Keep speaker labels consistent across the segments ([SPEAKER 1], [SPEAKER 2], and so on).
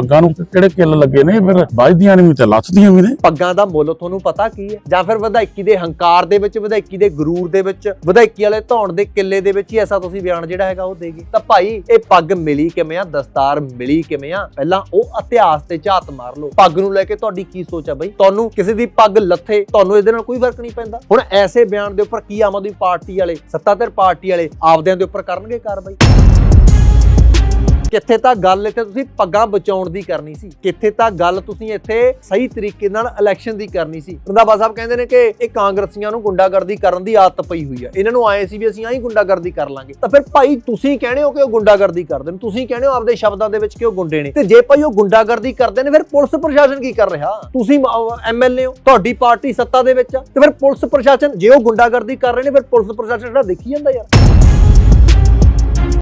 [SPEAKER 1] ਪੱਗਾਂ ਨੂੰ ਕਿਹੜੇ ਕਿੱਲ ਲੱਗੇ ਨੇ, ਫਿਰ ਵੱਜਦੀਆਂ ਨਹੀਂ ਤੇ ਲੱਥਦੀਆਂ ਵੀ ਨੇ।
[SPEAKER 2] ਪੱਗਾਂ ਦਾ ਮੁੱਲ ਤੁਹਾਨੂੰ ਪਤਾ ਕੀ ਹੈ? ਜਾਂ ਫਿਰ ਵਧਾਈਕੀ ਦੇ ਹੰਕਾਰ ਦੇ ਵਿੱਚ ਵਧਾਈਕੀ ਦੇ ਗਰੂਰ ਦੇ ਵਿੱਚ ਵਧਾਈਕੀ ਵਾਲੇ ਧੌਣ ਦੇ ਕਿੱਲੇ ਦੇ ਵਿੱਚ ਹੀ ਐਸਾ ਤੁਸੀਂ ਬਿਆਨ ਜਿਹੜਾ ਹੈਗਾ ਉਹ ਦੇਗੇ। ਤਾਂ ਭਾਈ, ਇਹ ਪੱਗ ਮਿਲੀ ਕਿਵੇਂ ਆ? ਦਸਤਾਰ ਮਿਲੀ ਕਿਵੇਂ ਆ? ਪਹਿਲਾਂ ਉਹ ਇਤਿਹਾਸ ਤੇ ਝਾਤ ਮਾਰ ਲਓ। ਪੱਗ ਨੂੰ ਲੈ ਕੇ ਤੁਹਾਡੀ ਕੀ ਸੋਚ ਆ ਬਈ? ਤੁਹਾਨੂੰ ਕਿਸੇ ਦੀ ਪੱਗ ਲੱਥੇ, ਤੁਹਾਨੂੰ ਇਹਦੇ ਨਾਲ ਕੋਈ ਫ਼ਰਕ ਨਹੀਂ ਪੈਂਦਾ। ਹੁਣ ਐਸੇ ਬਿਆਨ ਦੇ ਉੱਪਰ ਕੀ ਆਮ ਆਦਮੀ ਪਾਰਟੀ ਵਾਲੇ, ਸੱਤਾਧਰ ਪਾਰਟੀ ਵਾਲੇ ਆਪਦਿਆਂ ਦੇ ਉੱਪਰ ਕਰਨਗੇ ਕਾਰਵਾਈ? ਕਿੱਥੇ ਤਾਂ ਗੱਲ ਇੱਥੇ ਤੁਸੀਂ ਪੱਗਾਂ ਬਚਾਉਣ ਦੀ ਕਰਨੀ ਸੀ, ਕਿੱਥੇ ਤਾਂ ਗੱਲ ਤੁਸੀਂ ਇੱਥੇ ਸਹੀ ਤਰੀਕੇ ਨਾਲ ਇਲੈਕਸ਼ਨ ਦੀ ਕਰਨੀ ਸੀ। ਰੰਧਾਵਾ ਸਾਹਿਬ ਕਹਿੰਦੇ ਨੇ ਕਿ ਇਹ ਕਾਂਗਰਸੀਆਂ ਨੂੰ ਗੁੰਡਾਗਰਦੀ ਕਰਨ ਦੀ ਆਦਤ ਪਈ ਹੋਈ ਆ। ਇਹਨਾਂ ਨੂੰ ਆਏ ਸੀ ਵੀ ਅਸੀਂ ਆਹੀ ਗੁੰਡਾਗਰਦੀ ਕਰ ਲਾਂਗੇ। ਤਾਂ ਫਿਰ ਭਾਈ ਤੁਸੀਂ ਕਹਿੰਦੇ ਹੋ ਕਿ ਉਹ ਗੁੰਡਾਗਰਦੀ ਕਰਦੇ ਨੇ? ਤੁਸੀਂ ਕਹਿੰਦੇ ਹੋ ਆਪਦੇ ਸ਼ਬਦਾਂ ਦੇ ਵਿੱਚ ਕਿ ਉਹ ਗੁੰਡੇ ਨੇ। ਤੇ ਜੇ ਭਾਈ ਉਹ ਗੁੰਡਾਗਰਦੀ ਕਰਦੇ ਨੇ, ਫਿਰ ਪੁਲਿਸ ਪ੍ਰਸ਼ਾਸਨ ਕੀ ਕਰ ਰਿਹਾ? ਤੁਸੀਂ ਐਮਐਲਏ ਹੋ, ਤੁਹਾਡੀ ਪਾਰਟੀ ਸੱਤਾ ਦੇ ਵਿੱਚ ਆ। ਤੇ ਫਿਰ ਪੁਲਿਸ ਪ੍ਰਸ਼ਾਸਨ, ਜੇ ਉਹ ਗੁੰਡਾਗਰਦੀ ਕਰ ਰਹੇ ਨੇ, ਫਿਰ ਪੁਲਿਸ ਪ੍ਰਸ਼ਾਸਨ ਜਿਹੜਾ ਦੇਖੀ ਜਾਂਦਾ ਯਾਰ।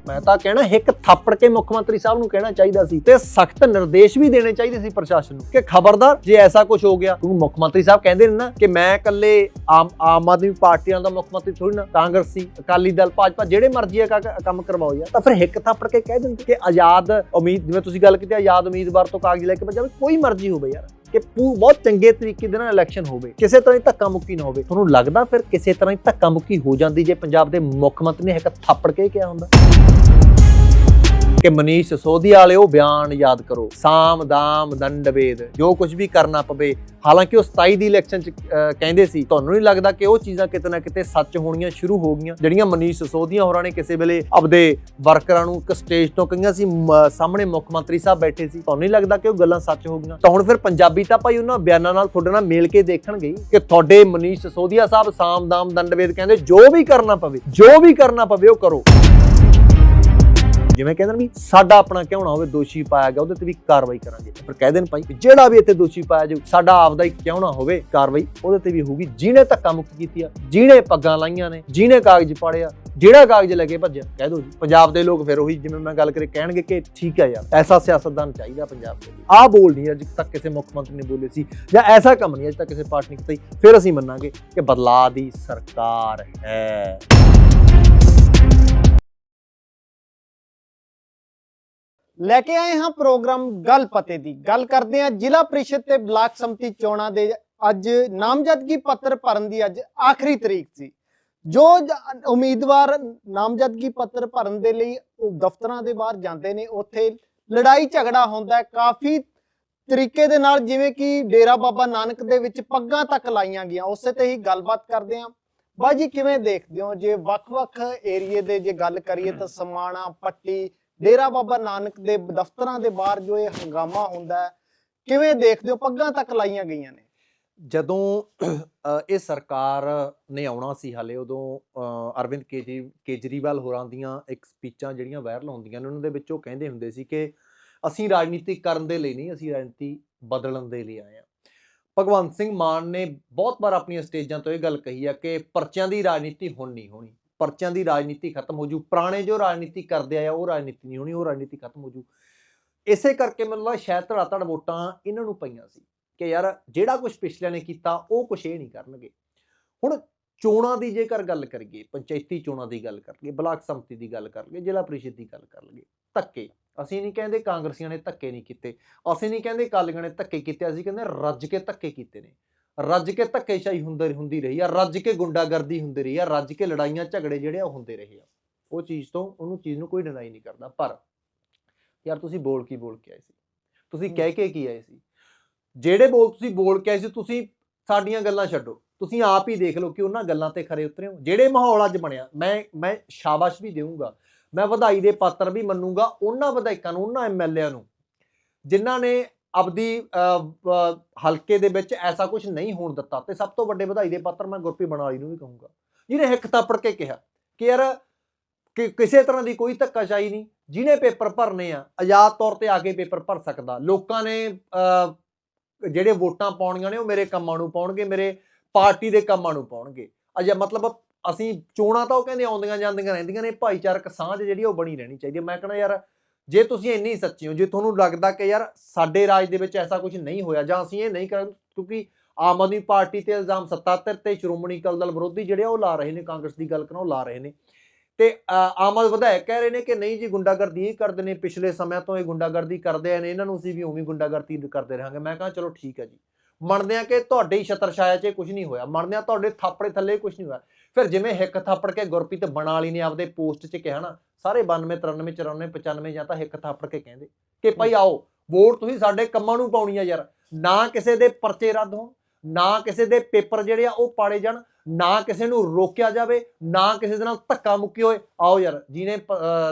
[SPEAKER 2] ਮੈਂ ਤਾਂ ਕਹਿਣਾ ਇੱਕ ਥੱਪੜ ਕੇ ਮੁੱਖ ਮੰਤਰੀ ਸਾਹਿਬ ਨੂੰ ਕਹਿਣਾ ਚਾਹੀਦਾ ਸੀ ਤੇ ਸਖਤ ਨਿਰਦੇਸ਼ ਵੀ ਦੇਣੇ ਚਾਹੀਦੇ ਸੀ ਪ੍ਰਸ਼ਾਸਨ ਨੂੰ ਕਿ ਖਬਰਦਾਰ, ਜੇ ਐਸਾ ਕੁਝ ਹੋ ਗਿਆ, ਕਿਉਂਕਿ ਮੁੱਖ ਮੰਤਰੀ ਸਾਹਿਬ ਕਹਿੰਦੇ ਨੇ ਨਾ ਕਿ ਮੈਂ ਇਕੱਲੇ ਆਮ ਆਮ ਆਦਮੀ ਪਾਰਟੀਆਂ ਦਾ ਮੁੱਖ ਮੰਤਰੀ ਥੋੜੀ ਨਾ, ਕਾਂਗਰਸੀ, ਅਕਾਲੀ ਦਲ, ਭਾਜਪਾ, ਜਿਹੜੇ ਮਰਜ਼ੀ ਆ ਕੰਮ ਕਰਵਾਓ ਯਾਰ। ਤਾਂ ਫਿਰ ਇੱਕ ਥੱਪੜ ਕੇ ਕਹਿ ਦਿੰਦੇ ਕਿ ਆਜ਼ਾਦ ਉਮੀਦ, ਜਿਵੇਂ ਤੁਸੀਂ ਗੱਲ ਕੀਤੀ, ਆਜ਼ਾਦ ਉਮੀਦਵਾਰ ਤੋਂ ਕਾਗਜ਼ ਲੈ ਕੇ ਭੱਜਾਵੇ ਕੋਈ ਮਰਜ਼ੀ ਹੋਵੇ ਯਾਰ। ਕਿ ਪੂ ਬਹੁਤ ਚੰਗੇ ਤਰੀਕੇ ਦੇ ਨਾਲ ਇਲੈਕਸ਼ਨ ਹੋਵੇ, ਕਿਸੇ ਤਰ੍ਹਾਂ ਦੀ ਧੱਕਾ ਮੁੱਕੀ ਨਾ ਹੋਵੇ। ਤੁਹਾਨੂੰ ਲੱਗਦਾ ਫਿਰ ਕਿਸੇ ਤਰ੍ਹਾਂ ਦੀ ਧੱਕਾ ਮੁੱਕੀ ਹੋ ਜਾਂਦੀ ਜੇ ਪੰਜਾਬ ਦੇ ਮੁੱਖ ਮੰਤਰੀ ਨੇ ਇੱਕ ਥੱਪੜ ਕੇ ਕਿਹਾ ਹੁੰਦਾ? ਕਿ ਮਨੀਸ਼ ਸੋਧੀਆ ਵਾਲੇ ਉਹ ਬਿਆਨ ਯਾਦ ਕਰੋ। ਸਾਮ, ਦਾਮ, ਦੰਡ, ਵੇਦ, ਜੋ ਕੁਝ ਵੀ ਕਰਨਾ ਪਵੇ। ਹਾਲਾਂਕਿ ਉਹ 27 ਦੀ ਇਲੈਕਸ਼ਨ ਚ ਕਹਿੰਦੇ ਸੀ, ਤੁਹਾਨੂੰ ਨਹੀਂ ਲੱਗਦਾ ਕਿ ਉਹ ਚੀਜ਼ਾਂ ਕਿਤੇ ਨਾ ਕਿਤੇ ਸੱਚ ਹੋਣੀਆਂ ਸ਼ੁਰੂ ਹੋ ਗਈਆਂ? ਜਿਹੜੀਆਂ ਮਨੀਸ਼ ਸੋਧੀਆ ਹੋਰਾਂ ਨੇ ਕਿਸੇ ਵੇਲੇ ਆਪਦੇ ਵਰਕਰਾਂ ਨੂੰ ਇੱਕ ਸਟੇਜ ਤੋਂ ਕਹੀਆਂ ਸੀ ਸਾਹਮਣੇ ਮੁੱਖ ਮੰਤਰੀ ਸਾਹਿਬ ਬੈਠੇ ਸੀ, ਤੁਹਾਨੂੰ ਨਹੀਂ ਲੱਗਦਾ ਕਿ ਉਹ ਗੱਲਾਂ ਸੱਚ ਹੋ ਗਈਆਂ? ਤਾਂ ਹੁਣ ਫਿਰ ਪੰਜਾਬੀ ਤਾਂ ਭਾਈ ਉਹਨਾਂ ਬਿਆਨਾਂ ਨਾਲ ਤੁਹਾਡੇ ਨਾਲ ਮੇਲ ਕੇ ਦੇਖਣਗੇ ਹੀ ਕਿ ਤੁਹਾਡੇ ਮਨੀਸ਼ ਸੋਧੀਆ ਸਾਹਿਬ ਸਾਮ, ਦਾਮ ਦੰਡਵੇਦ ਕਹਿੰਦੇ ਜੋ ਵੀ ਕਰਨਾ ਪਵੇ, ਜੋ ਵੀ ਕਰਨਾ ਪਵੇ ਉਹ ਕਰੋ। ਜਿਵੇਂ ਕਹਿੰਦੇ ਨੇ ਵੀ ਸਾਡਾ ਆਪਣਾ ਕਿਉਂ ਨਾ ਹੋਵੇ, ਦੋਸ਼ੀ ਪਾਇਆ ਗਿਆ, ਉਹਦੇ ਤੇ ਵੀ ਕਾਰਵਾਈ ਕਰਾਂਗੇ। ਪਰ ਕਹਿ ਦੇਣ ਭਾਈ ਜਿਹੜਾ ਵੀ ਇੱਥੇ ਦੋਸ਼ੀ ਪਾਇਆ ਜਾਊ, ਸਾਡਾ ਆਪਦਾ ਹੀ ਕਿਉਂ ਨਾ ਹੋਵੇ ਕਾਰਵਾਈ, ਉਹਦੇ ਤੇ ਵੀ ਹੋਊਗੀ। ਜਿਹਨੇ ਧੱਕਾ ਮੁੱਕੀ ਕੀਤੀ ਆ, ਜਿਹਨੇ ਪੱਗਾਂ ਲਾਈਆਂ ਨੇ, ਜਿਹਨੇ ਕਾਗਜ਼ ਪਾੜਿਆ ਜਿਹੜਾ ਕਾਗਜ਼ ਲੈ ਕੇ ਭੱਜਿਆ, ਕਹਿ ਦੋ ਜੀ। ਪੰਜਾਬ ਦੇ ਲੋਕ ਫਿਰ ਉਹੀ ਜਿਵੇਂ ਮੈਂ ਗੱਲ ਕਰੇ, ਕਹਿਣਗੇ ਕਿ ਠੀਕ ਹੈ ਯਾਰ, ਐਸਾ ਸਿਆਸਤਦਾਨ ਚਾਹੀਦਾ ਪੰਜਾਬ ਦੇ ਲਈ। ਆਹ ਬੋਲ ਨਹੀਂ ਅੱਜ ਤੱਕ ਕਿਸੇ ਮੁੱਖ ਮੰਤਰੀ ਨੇ ਬੋਲੇ ਸੀ, ਜਾਂ ਐਸਾ ਕੰਮ ਨਹੀਂ ਅੱਜ ਤੱਕ ਕਿਸੇ ਪਾਰਟੀ ਨੇ ਕੀਤਾ ਫਿਰ ਅਸੀਂ ਮੰਨਾਂਗੇ ਕਿ ਬਦਲਾਅ ਦੀ ਸਰਕਾਰ ਹੈ।
[SPEAKER 3] ਲੈ ਕੇ ਆਏ ਹਾਂ ਪ੍ਰੋਗਰਾਮ ਗੱਲ ਪਤੇ ਦੀ। ਗੱਲ ਕਰਦੇ ਹਾਂ ਜ਼ਿਲ੍ਹਾ ਪ੍ਰੀਸ਼ਦ ਤੇ ਬਲਾਕ ਸੰਮਤੀ ਚੋਣਾਂ ਦੇ ਅੱਜ ਨਾਮਜ਼ਦਗੀ ਪੱਤਰ ਭਰਨ ਦੀ ਅੱਜ ਆਖਰੀ ਤਰੀਕ ਸੀ। ਜੋ ਉਮੀਦਵਾਰ ਨਾਮਜ਼ਦਗੀ ਪੱਤਰ ਭਰਨ ਦੇ ਲਈ ਦਫ਼ਤਰਾਂ ਦੇ ਬਾਹਰ ਜਾਂਦੇ ਨੇ, ਉੱਥੇ ਲੜਾਈ ਝਗੜਾ ਹੁੰਦਾ ਕਾਫੀ ਤਰੀਕੇ ਦੇ ਨਾਲ ਜਿਵੇਂ ਕਿ ਡੇਰਾ ਬਾਬਾ ਨਾਨਕ ਦੇ ਵਿੱਚ ਪੱਗਾਂ ਤੱਕ ਲਾਈਆਂ ਗਈਆਂ। ਉਸੇ ਤੇ ਹੀ ਗੱਲਬਾਤ ਕਰਦੇ ਹਾਂ। ਬਾਜੀ ਕਿਵੇਂ ਦੇਖਦੇ ਹੋ? ਜੇ ਵੱਖ-ਵੱਖ ਏਰੀਏ ਦੇ ਜੇ ਗੱਲ ਕਰੀਏ ਤਾਂ ਸਮਾਣਾ, ਪੱਟੀ ਡੇਰਾ ਬਾਬਾ ਨਾਨਕ ਦੇ ਦਫ਼ਤਰਾਂ ਦੇ ਬਾਹਰ ਜੋ ਇਹ ਹੰਗਾਮਾ ਹੁੰਦਾ ਹੈ, ਕਿਵੇਂ ਦੇਖਦੇ ਹੋ? ਪੱਗਾਂ ਤੱਕ ਲਾਈਆਂ ਗਈਆਂ ਨੇ।
[SPEAKER 2] ਜਦੋਂ ਇਹ ਸਰਕਾਰ ਨੇ ਆਉਣਾ ਸੀ ਹਾਲੇ, ਉਦੋਂ ਅਰਵਿੰਦ ਕੇਜਰੀ ਕੇਜਰੀਵਾਲ ਹੋਰਾਂ ਦੀਆਂ ਇੱਕ ਸਪੀਚਾਂ ਜਿਹੜੀਆਂ ਵਾਇਰਲ ਹੁੰਦੀਆਂ ਨੇ, ਉਹਨਾਂ ਦੇ ਵਿੱਚ ਉਹ ਕਹਿੰਦੇ ਹੁੰਦੇ ਸੀ ਕਿ ਅਸੀਂ ਰਾਜਨੀਤੀ ਕਰਨ ਦੇ ਲਈ ਨਹੀਂ, ਅਸੀਂ ਰਾਜਨੀਤੀ ਬਦਲਣ ਦੇ ਲਈ ਆਏ ਹਾਂ। ਭਗਵੰਤ ਸਿੰਘ ਮਾਨ ਨੇ ਬਹੁਤ ਵਾਰ ਆਪਣੀਆਂ ਸਟੇਜਾਂ ਤੋਂ ਇਹ ਗੱਲ ਕਹੀ ਆ ਕਿ ਪਰਚਿਆਂ ਦੀ ਰਾਜਨੀਤੀ ਹੁਣ ਨਹੀਂ ਹੋਣੀ। ਪਰਚਿਆਂ ਦੀ ਰਾਜਨੀਤੀ ਖਤਮ ਹੋ ਜੂ, ਪੁਰਾਣੇ ਜੋ ਰਾਜਨੀਤੀ ਕਰਦੇ ਆ, ਉਹ ਰਾਜਨੀਤੀ ਨਹੀਂ ਹੋਣੀ, ਉਹ ਰਾਜਨੀਤੀ ਖਤਮ ਹੋ ਜੂ। ਇਸੇ ਕਰਕੇ ਮੈਨੂੰ ਲੱਗਦਾ ਸ਼ਾਇਦ ਧੜਾ ਧੜ ਵੋਟਾਂ ਇਹਨਾਂ ਨੂੰ ਪਈਆਂ ਸੀ ਕਿ ਯਾਰ ਜਿਹੜਾ ਕੁਝ ਪਿਛਲਿਆਂ ਨੇ ਕੀਤਾ, ਉਹ ਕੁਝ ਇਹ ਨਹੀਂ ਕਰਨਗੇ। ਹੁਣ ਚੋਣਾਂ ਦੀ ਜੇਕਰ ਗੱਲ ਕਰੀਏ, ਪੰਚਾਇਤੀ ਚੋਣਾਂ ਦੀ ਗੱਲ ਕਰ ਲਈਏ ਬਲਾਕ ਸੰਮਤੀ ਦੀ ਗੱਲ ਕਰ ਲਈਏ ਜ਼ਿਲ੍ਹਾ ਪ੍ਰੀਸ਼ਦ ਦੀ ਗੱਲ ਕਰ ਲਈਏ ਧੱਕੇ। ਅਸੀਂ ਨਹੀਂ ਕਹਿੰਦੇ ਕਾਂਗਰਸੀਆਂ ਨੇ ਧੱਕੇ ਨਹੀਂ ਕੀਤੇ। ਅਸੀਂ ਨਹੀਂ ਕਹਿੰਦੇ ਕਾਲੀਆਂ ਨੇ ਧੱਕੇ ਕੀਤੇ, ਅਸੀਂ ਕਹਿੰਦੇ ਰੱਜ ਕੇ ਧੱਕੇ ਕੀਤੇ ਨੇ। ਰੱਜ ਕੇ ਧੱਕੇਸ਼ਾਹੀ ਹੁੰਦੀ ਹੁੰਦੀ ਰਹੀ ਆ, ਰੱਜ ਕੇ ਗੁੰਡਾਗਰਦੀ ਹੁੰਦੀ ਰਹੀ ਆ, ਰੱਜ ਕੇ ਲੜਾਈਆਂ ਝਗੜੇ ਜਿਹੜੇ ਆ ਉਹ ਹੁੰਦੇ ਰਹੇ ਆ। ਉਹ ਚੀਜ਼ ਤੋਂ ਉਹਨੂੰ ਚੀਜ਼ ਨੂੰ ਕੋਈ ਡਿਨਾਈ ਨਹੀਂ ਕਰਦਾ। ਪਰ ਯਾਰ ਤੁਸੀਂ ਬੋਲ ਕੀ, ਬੋਲ ਕੇ ਆਏ ਸੀ? ਤੁਸੀਂ ਕਹਿ ਕੇ ਕੀ ਆਏ ਸੀ? ਜਿਹੜੇ ਬੋਲ ਤੁਸੀਂ, ਬੋਲ ਕੇ ਆਏ ਸੀ, ਤੁਸੀਂ ਸਾਡੀਆਂ ਗੱਲਾਂ ਛੱਡੋ। ਤੁਸੀਂ ਆਪ ਹੀ ਦੇਖ ਲਓ ਕਿ ਉਹਨਾਂ ਗੱਲਾਂ ਤੇ ਖਰੇ ਉਤਰੇ ਹੋ। ਜਿਹੜੇ ਮਾਹੌਲ ਅੱਜ ਬਣਿਆ, ਮੈਂ ਮੈਂ ਸ਼ਾਬਾਸ਼ ਵੀ ਦੇਵਾਂਗਾ ਮੈਂ ਵਧਾਈ ਦੇ ਪਾਤਰ ਵੀ ਮੰਨੂਗਾ, ਉਹਨਾਂ ਵਿਧਾਇਕਾਂ ਨੂੰ, ਉਹਨਾਂ ਐਮਐਲਏਆਂ ਨੂੰ, ਜਿਨ੍ਹਾਂ ਨੇ ਆਪਦੀ ਹਲਕੇ ਦੇ ਵਿੱਚ ਐਸਾ ਕੁਝ ਨਹੀਂ ਹੋਣ ਦਿੱਤਾ ਤੇ ਸਭ ਤੋਂ ਵੱਡੇ ਵਧਾਈ ਦੇ ਪਾਤਰ ਮੈਂ ਗੁਰਪ੍ਰੀਤ ਬਣਾਲੀ ਨੂੰ ਵੀ ਕਹੂੰਗਾ। ਜਿਹਨੇ ਹਿੱਕ ਥਾਪੜ ਕੇ ਕਿਹਾ ਕਿ ਯਾਰ ਕਿ ਕਿਸੇ ਤਰ੍ਹਾਂ ਦੀ ਕੋਈ ਧੱਕਾਸ਼ਾਹੀ ਨਹੀਂ ਜਿਹਨੇ ਪੇਪਰ ਭਰਨੇ ਆ ਆਜ਼ਾਦ ਤੌਰ ਤੇ ਆ ਕੇ ਪੇਪਰ ਭਰ ਸਕਦਾ। ਲੋਕਾਂ ਨੇ ਅਹ, ਜਿਹੜੇ ਵੋਟਾਂ ਪਾਉਣੀਆਂ ਨੇ ਉਹ ਮੇਰੇ ਕੰਮਾਂ ਨੂੰ ਪਾਉਣਗੇ ਮੇਰੇ ਪਾਰਟੀ ਦੇ ਕੰਮਾਂ ਨੂੰ ਪਾਉਣਗੇ। ਅਜਾ ਮਤਲਬ ਅਸੀਂ ਚੋਣਾਂ ਤਾਂ ਉਹ ਕਹਿੰਦੇ ਆਉਂਦੀਆਂ ਜਾਂਦੀਆਂ ਰਹਿੰਦੀਆਂ ਨੇ ਭਾਈਚਾਰਕ ਸਾਂਝ ਜਿਹੜੀ ਉਹ ਬਣੀ ਰਹਿਣੀ ਚਾਹੀਦੀ ਹੈ ਮੈਂ ਕਹਿੰਦਾ ਯਾਰ ਜੇ ਤੁਸੀਂ ਇੰਨੀ ਸੱਚੇ ਹੋ, ਜੇ ਤੁਹਾਨੂੰ ਲੱਗਦਾ ਕਿ ਯਾਰ ਸਾਡੇ ਰਾਜ ਦੇ ਵਿੱਚ ਐਸਾ ਕੁਝ ਨਹੀਂ ਹੋਇਆ ਜਾਂ ਅਸੀਂ ਇਹ ਨਹੀਂ ਕਰ, ਕਿਉਂਕਿ ਆਮ ਆਦਮੀ ਪਾਰਟੀ ਤੇ ਇਲਜ਼ਾਮ ਸੱਤਾਧਰ ਤੇ ਸ਼੍ਰੋਮਣੀ ਅਕਾਲੀ ਦਲ ਵਿਰੋਧੀ ਜਿਹੜੇ ਆ ਉਹ ਲਾ ਰਹੇ ਨੇ, ਕਾਂਗਰਸ ਦੀ ਗੱਲ ਕਰਾਂ ਉਹ ਲਾ ਰਹੇ ਨੇ। ਤੇ ਆਮ ਆਦਮੀ ਵਿਧਾਇਕ ਕਹਿ ਰਹੇ ਨੇ ਕਿ ਨਹੀਂ ਜੀ ਗੁੰਡਾਗਰਦੀ ਇਹ ਕਰਦੇ ਨੇ, ਪਿਛਲੇ ਸਮਿਆਂ ਤੋਂ ਇਹ ਗੁੰਡਾਗਰਦੀ ਕਰਦੇ ਆ ਨੇ, ਇਹਨਾਂ ਨੂੰ ਅਸੀਂ ਵੀ ਉਵੇਂ ਗੁੰਡਾਗਰਦੀ ਕਰਦੇ ਰਹਾਂਗੇ। ਮੈਂ ਕਹਾਂ ਚਲੋ ਠੀਕ ਹੈ ਜੀ। ਮੰਨਦੇ ਆ ਕਿ ਤੁਹਾਡੀ ਹੀ ਛਤਰ ਛਾਇਆ 'ਚ ਕੁਝ ਨਹੀਂ ਹੋਇਆ। ਮੰਨਦੇ ਆ ਤੁਹਾਡੇ ਥਾਪੜੇ ਥੱਲੇ ਕੁਝ ਨਹੀਂ ਹੋਇਆ। ਫਿਰ ਜਿਵੇਂ ਹਿੱਕ ਥਾਪੜ ਕੇ ਗੁਰਪ੍ਰੀਤ ਬਣਾਲੀ ਨੇ ਆਪਦੇ ਪੋਸਟ 'ਚ ਕਿਹਾ ਨਾ, ਸਾਰੇ 92 93 94 95 ਜਾਂ ਤਾਂ ਹਿੱਕ ਥਾਪੜ ਕੇ ਕਹਿੰਦੇ ਕਿ ਭਾਈ ਆਓ, ਵੋਟ ਤੁਸੀਂ ਸਾਡੇ ਕੰਮਾਂ ਨੂੰ ਪਾਉਣੀ ਆ ਯਾਰ। ਨਾ ਕਿਸੇ ਦੇ ਪਰਚੇ ਰੱਦ ਹੋਣ, ਨਾ ਕਿਸੇ ਦੇ ਪੇਪਰ ਜਿਹੜੇ ਆ ਉਹ ਪਾੜੇ ਜਾਣ, ਨਾ ਕਿਸੇ ਨੂੰ ਰੋਕਿਆ ਜਾਵੇ, ਨਾ ਕਿਸੇ ਦੇ ਨਾਲ ਧੱਕਾ ਮੁੱਕੀ ਹੋਏ। ਆਓ ਯਾਰ, ਜਿਹਨੇ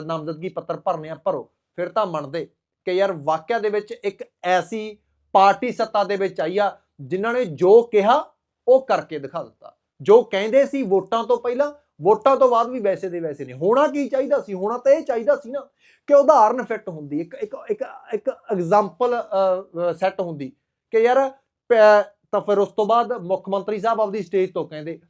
[SPEAKER 2] ਨਾਮਜ਼ਦਗੀ ਪੱਤਰ ਭਰਨੇ ਆ, ਭਰੋ। ਫਿਰ ਤਾਂ ਮੰਨਦੇ ਕਿ ਯਾਰ ਵਾਕਿਆ ਦੇ ਵਿੱਚ ਇੱਕ ਐਸੀ ਪਾਰਟੀ ਸੱਤਾ ਦੇ ਵਿੱਚ ਆਈ ਆ, ਜਿਨ੍ਹਾਂ ਨੇ ਜੋ ਕਿਹਾ, ਉਹ ਕਰਕੇ ਦਿਖਾ ਦਿੱਤਾ। ਜੋ ਕਹਿੰਦੇ ਸੀ ਵੋਟਾਂ ਤੋਂ ਪਹਿਲਾਂ, ਵੋਟਾਂ ਤੋਂ ਬਾਅਦ ਵੀ ਵੈਸੇ ਦੇ ਵੈਸੇ ਨੇ। ਹੋਣਾ ਕੀ ਚਾਹੀਦਾ ਸੀ? ਹੋਣਾ ਤਾਂ ਇਹ ਚਾਹੀਦਾ ਸੀ ਨਾ ਕਿ ਉਦਾਹਰਨ ਫਿੱਟ ਹੁੰਦੀ, ਇੱਕ ਇੱਕ ਇੱਕ ਇੱਕ ਐਗਜ਼ਾਮਪਲ ਸੈੱਟ ਹੁੰਦੀ ਕਿ ਯਾਰ, ਪ- ਤਾਂ ਫਿਰ ਉਸ ਤੋਂ ਬਾਅਦ ਮੁੱਖ ਮੰਤਰੀ ਸਾਹਿਬ ਆਪਦੀ ਸਟੇਜ ਤੋਂ ਕਹਿੰਦੇ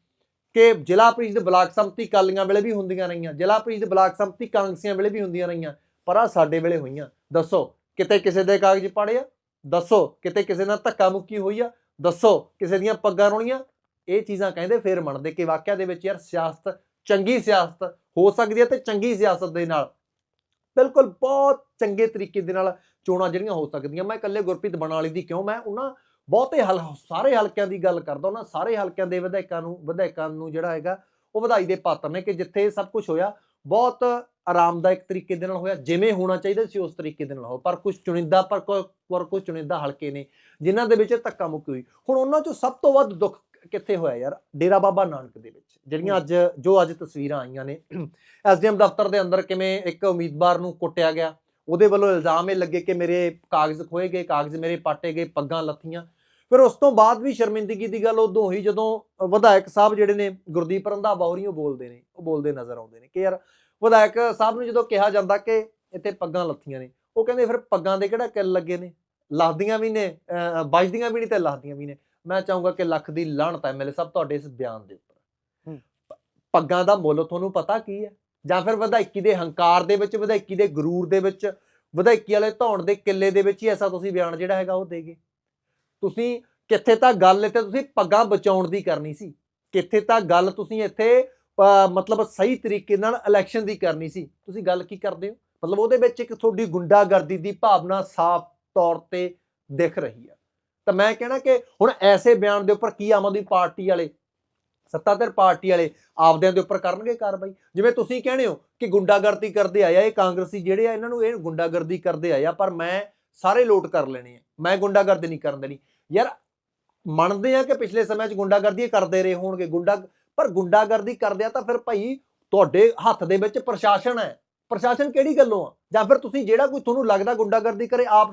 [SPEAKER 2] ਕਿ ਜ਼ਿਲ੍ਹਾ ਪ੍ਰੀਸ਼ਦ ਬਲਾਕ ਸੰਮਤੀ ਕਾਲੀਆਂ ਵੇਲੇ ਵੀ ਹੁੰਦੀਆਂ ਰਹੀਆਂ, ਜ਼ਿਲ੍ਹਾ ਪ੍ਰੀਸ਼ਦ ਬਲਾਕ ਸੰਮਤੀ ਕਾਂਗਸੀਆਂ ਵੇਲੇ ਵੀ ਹੁੰਦੀਆਂ ਰਹੀਆਂ, ਪਰ ਆ ਸਾਡੇ ਵੇਲੇ ਹੋਈਆਂ। ਦੱਸੋ, ਕਿਤੇ ਕਿਸੇ ਦੇ ਕਾਗਜ਼ ਪਾੜੇ ਆ? ਦੱਸੋ ਕਿਤੇ ਕਿਸੇ ਨਾਲ ਧੱਕਾ ਮੁੱਕੀ ਹੋਈ ਆ? ਦੱਸੋ ਕਿਸੇ ਦੀਆਂ ਪੱਗਾਂ ਰੋਣੀਆਂ? ਇਹ ਚੀਜ਼ਾਂ ਕਹਿੰਦੇ ਫੇਰ ਮੰਨਦੇ ਕਿ ਵਾਕਿਆ ਦੇ ਵਿੱਚ ਯਾਰ ਸਿਆਸਤ ਚੰਗੀ ਸਿਆਸਤ ਹੋ ਸਕਦੀ ਹੈ ਤੇ ਚੰਗੀ ਸਿਆਸਤ ਦੇ ਨਾਲ। ਬਿਲਕੁਲ ਬਹੁਤ ਚੰਗੇ ਤਰੀਕੇ ਦੇ ਨਾਲ ਚੋਣਾਂ ਜਿਹੜੀਆਂ ਹੋ ਸਕਦੀਆਂ। ਮੈਂ ਇਕੱਲੇ ਗੁਰਪ੍ਰੀਤ ਬਣਾਲੀ ਦੀ ਕਿਉਂ? ਮੈਂ ਉਹਨਾਂ ਬਹੁਤੇ ਹਲ, ਸਾਰੇ ਹਲਕਿਆਂ ਦੀ ਗੱਲ ਕਰਦਾ ਉਹਨਾਂ ਸਾਰੇ ਹਲਕਿਆਂ ਦੇ ਵਿਧਾਇਕਾਂ ਨੂੰ ਵਿਧਾਇਕਾਂ ਨੂੰ ਜਿਹੜਾ ਹੈਗਾ ਉਹ ਵਧਾਈ ਦੇ ਪਾਤਰ ਨੇ ਕਿ ਜਿੱਥੇ ਸਭ ਕੁਝ ਹੋਇਆ, ਬਹੁਤ ਆਰਾਮਦਾਇਕ ਤਰੀਕੇ ਦੇ ਨਾਲ ਹੋਇਆ ਜਿਵੇਂ ਹੋਣਾ ਚਾਹੀਦਾ ਸੀ ਉਸ ਤਰੀਕੇ ਦੇ ਨਾਲ ਹੋ ਪਰ ਕੁਝ ਚੁਣਿੰਦਾ ਪਰ ਪਰ ਕੁਝ ਚੁਣਿੰਦਾ ਹਲਕੇ ਨੇ ਜਿਨ੍ਹਾਂ ਦੇ ਵਿੱਚ ਧੱਕਾ ਮੁੱਕੀ ਹੋਈ। ਹੁਣ ਉਹਨਾਂ ਚੋਂ ਸਭ ਤੋਂ ਵੱਧ ਦੁੱਖ ਕਿੱਥੇ ਹੋਇਆ ਯਾਰ? ਡੇਰਾ ਬਾਬਾ ਨਾਨਕ ਦੇ ਵਿੱਚ ਜਿਹੜੀਆਂ ਅੱਜ ਜੋ ਅੱਜ ਤਸਵੀਰਾਂ ਆਈਆਂ ਨੇ। ਐਸਡੀਐਮ ਦਫ਼ਤਰ ਦੇ ਅੰਦਰ ਕਿਵੇਂ ਇੱਕ ਉਮੀਦਵਾਰ ਨੂੰ ਕੁੱਟਿਆ ਗਿਆ ਉਹਦੇ ਵੱਲੋਂ ਇਲਜ਼ਾਮ ਇਹ ਲੱਗੇ ਕਿ ਮੇਰੇ ਕਾਗਜ਼ ਖੋਏ ਗਏ ਕਾਗਜ਼ ਮੇਰੇ ਪਾਟੇ ਗਏ ਪੱਗਾਂ ਲੱਥੀਆਂ। ਫਿਰ ਉਸ ਤੋਂ ਬਾਅਦ ਵੀ ਸ਼ਰਮਿੰਦਗੀ ਦੀ ਗੱਲ ਉਦੋਂ ਹੋਈ ਜਦੋਂ ਵਿਧਾਇਕ ਸਾਹਿਬ ਜਿਹੜੇ ਨੇ ਗੁਰਦੀਪ ਰੰਧਾਵਾ ਹੋਰੀ ਉਹ ਬੋਲਦੇ ਨੇ ਉਹ ਬੋਲਦੇ ਨਜ਼ਰ ਆਉਂਦੇ ਨੇ ਕਿ ਯਾਰ ਵਿਧਾਇਕ ਸਾਹਿਬ ਨੂੰ ਜਦੋਂ ਕਿਹਾ ਜਾਂਦਾ ਕਿ ਇੱਥੇ ਪੱਗਾਂ ਲੱਥੀਆਂ ਨੇ ਉਹ ਕਹਿੰਦੇ ਫਿਰ ਪੱਗਾਂ ਦੇ ਕਿਹੜਾ ਕਿੱਲ ਲੱਗੇ ਨੇ? ਲੱਥਦੀਆਂ ਵੀ ਨੇ ਵੱਜਦੀਆਂ ਵੀ ਨਹੀਂ ਤੇ ਲੱਥਦੀਆਂ ਵੀ ਨੇ। ਮੈਂ ਚਾਹੂੰਗਾ ਕਿ ਲੱਖ ਦੀ ਲਾਹਣਤ ਐਮਐਲਏ ਸਾਹਿਬ ਤੁਹਾਡੇ ਇਸ ਬਿਆਨ ਦੇ ਉੱਪਰ। ਪੱਗਾਂ ਦਾ ਮੁੱਲ ਤੁਹਾਨੂੰ ਪਤਾ ਕੀ ਹੈ? ਜਾਂ ਫਿਰ ਵਿਧਾਇਕੀ ਦੇ ਹੰਕਾਰ ਦੇ ਵਿੱਚ ਵਿਧਾਇਕੀ ਦੇ ਗਰੂਰ ਦੇ ਵਿੱਚ ਵਿਧਾਇਕੀ ਵਾਲੇ ਧੌਣ ਦੇ ਕਿੱਲੇ ਦੇ ਵਿੱਚ ਹੀ ਐਸਾ ਤੁਸੀਂ ਬਿਆਨ ਜਿਹੜਾ ਹੈਗਾ ਉਹ ਦੇਗੇ ਤੁਸੀਂ ਕਿੱਥੇ ਤੱਕ ਗੱਲ ਇੱਥੇ ਤੁਸੀਂ ਪੱਗਾਂ ਬਚਾਉਣ ਦੀ ਕਰਨੀ ਸੀ। ਕਿੱਥੇ ਤੱਕ ਗੱਲ ਤੁਸੀਂ ਇੱਥੇ ਮਤਲਬ ਸਹੀ ਤਰੀਕੇ ਨਾਲ ਇਲੈਕਸ਼ਨ ਦੀ ਕਰਨੀ ਸੀ। ਤੁਸੀਂ ਗੱਲ ਕੀ ਕਰਦੇ ਹੋ? ਮਤਲਬ ਉਹਦੇ ਵਿੱਚ ਇੱਕ ਤੁਹਾਡੀ ਗੁੰਡਾਗਰਦੀ ਦੀ ਭਾਵਨਾ ਸਾਫ਼ ਤੌਰ ਤੇ ਦਿਖ ਰਹੀ ਹੈ ਤਾਂ ਮੈਂ ਕਹਿਣਾ ਕਿ ਹੁਣ ਐਸੇ ਬਿਆਨ ਦੇ ਉੱਪਰ ਕੀ ਆਮ ਆਦਮੀ ਪਾਰਟੀ ਵਾਲੇ, ਸੱਤਾਧਰ ਪਾਰਟੀ ਵਾਲੇ ਆਪਦਿਆਂ ਦੇ ਉੱਪਰ ਕਰਨਗੇ ਕਾਰਵਾਈ? ਜਿਵੇਂ ਤੁਸੀਂ ਕਹਿੰਦੇ ਹੋ ਕਿ ਗੁੰਡਾਗਰਦੀ ਕਰਦੇ ਆਇਆ ਇਹ ਕਾਂਗਰਸੀ ਜਿਹੜੇ ਆ, ਇਹਨਾਂ ਨੂੰ ਇਹ ਗੁੰਡਾਗਰਦੀ ਕਰਦੇ ਆਇਆ ਪਰ ਮੈਂ ਸਾਰੇ ਲੋਟ ਕਰ ਲੈਣੇ ਆ। ਮੈਂ ਗੁੰਡਾਗਰਦੀ ਨਹੀਂ ਕਰਨ ਦੇਣੀ। ਯਾਰ, ਮੰਨਦੇ ਆ ਕਿ ਪਿਛਲੇ ਸਮੇਂ 'ਚ ਗੁੰਡਾਗਰਦੀ ਕਰਦੇ ਰਹੇ ਹੋਣਗੇ। ਗੁੰਡਾ ਪਰ ਗੁੰਡਾਗਰਦੀ ਕਰਦੇ ਆ ਤਾਂ ਫਿਰ ਭਾਈ ਤੁਹਾਡੇ ਹੱਥ ਦੇ ਵਿੱਚ ਪ੍ਰਸ਼ਾਸਨ ਹੈ। ਪ੍ਰਸ਼ਾਸਨ ਕਿਹੜੀ ਗੱਲੋਂ ਆ? ਜਾਂ ਫਿਰ ਤੁਸੀਂ ਜਿਹੜਾ ਕੋਈ ਤੁਹਾਨੂੰ ਲੱਗਦਾ ਗੁੰਡਾਗਰਦੀ ਕਰੇ, ਆਪ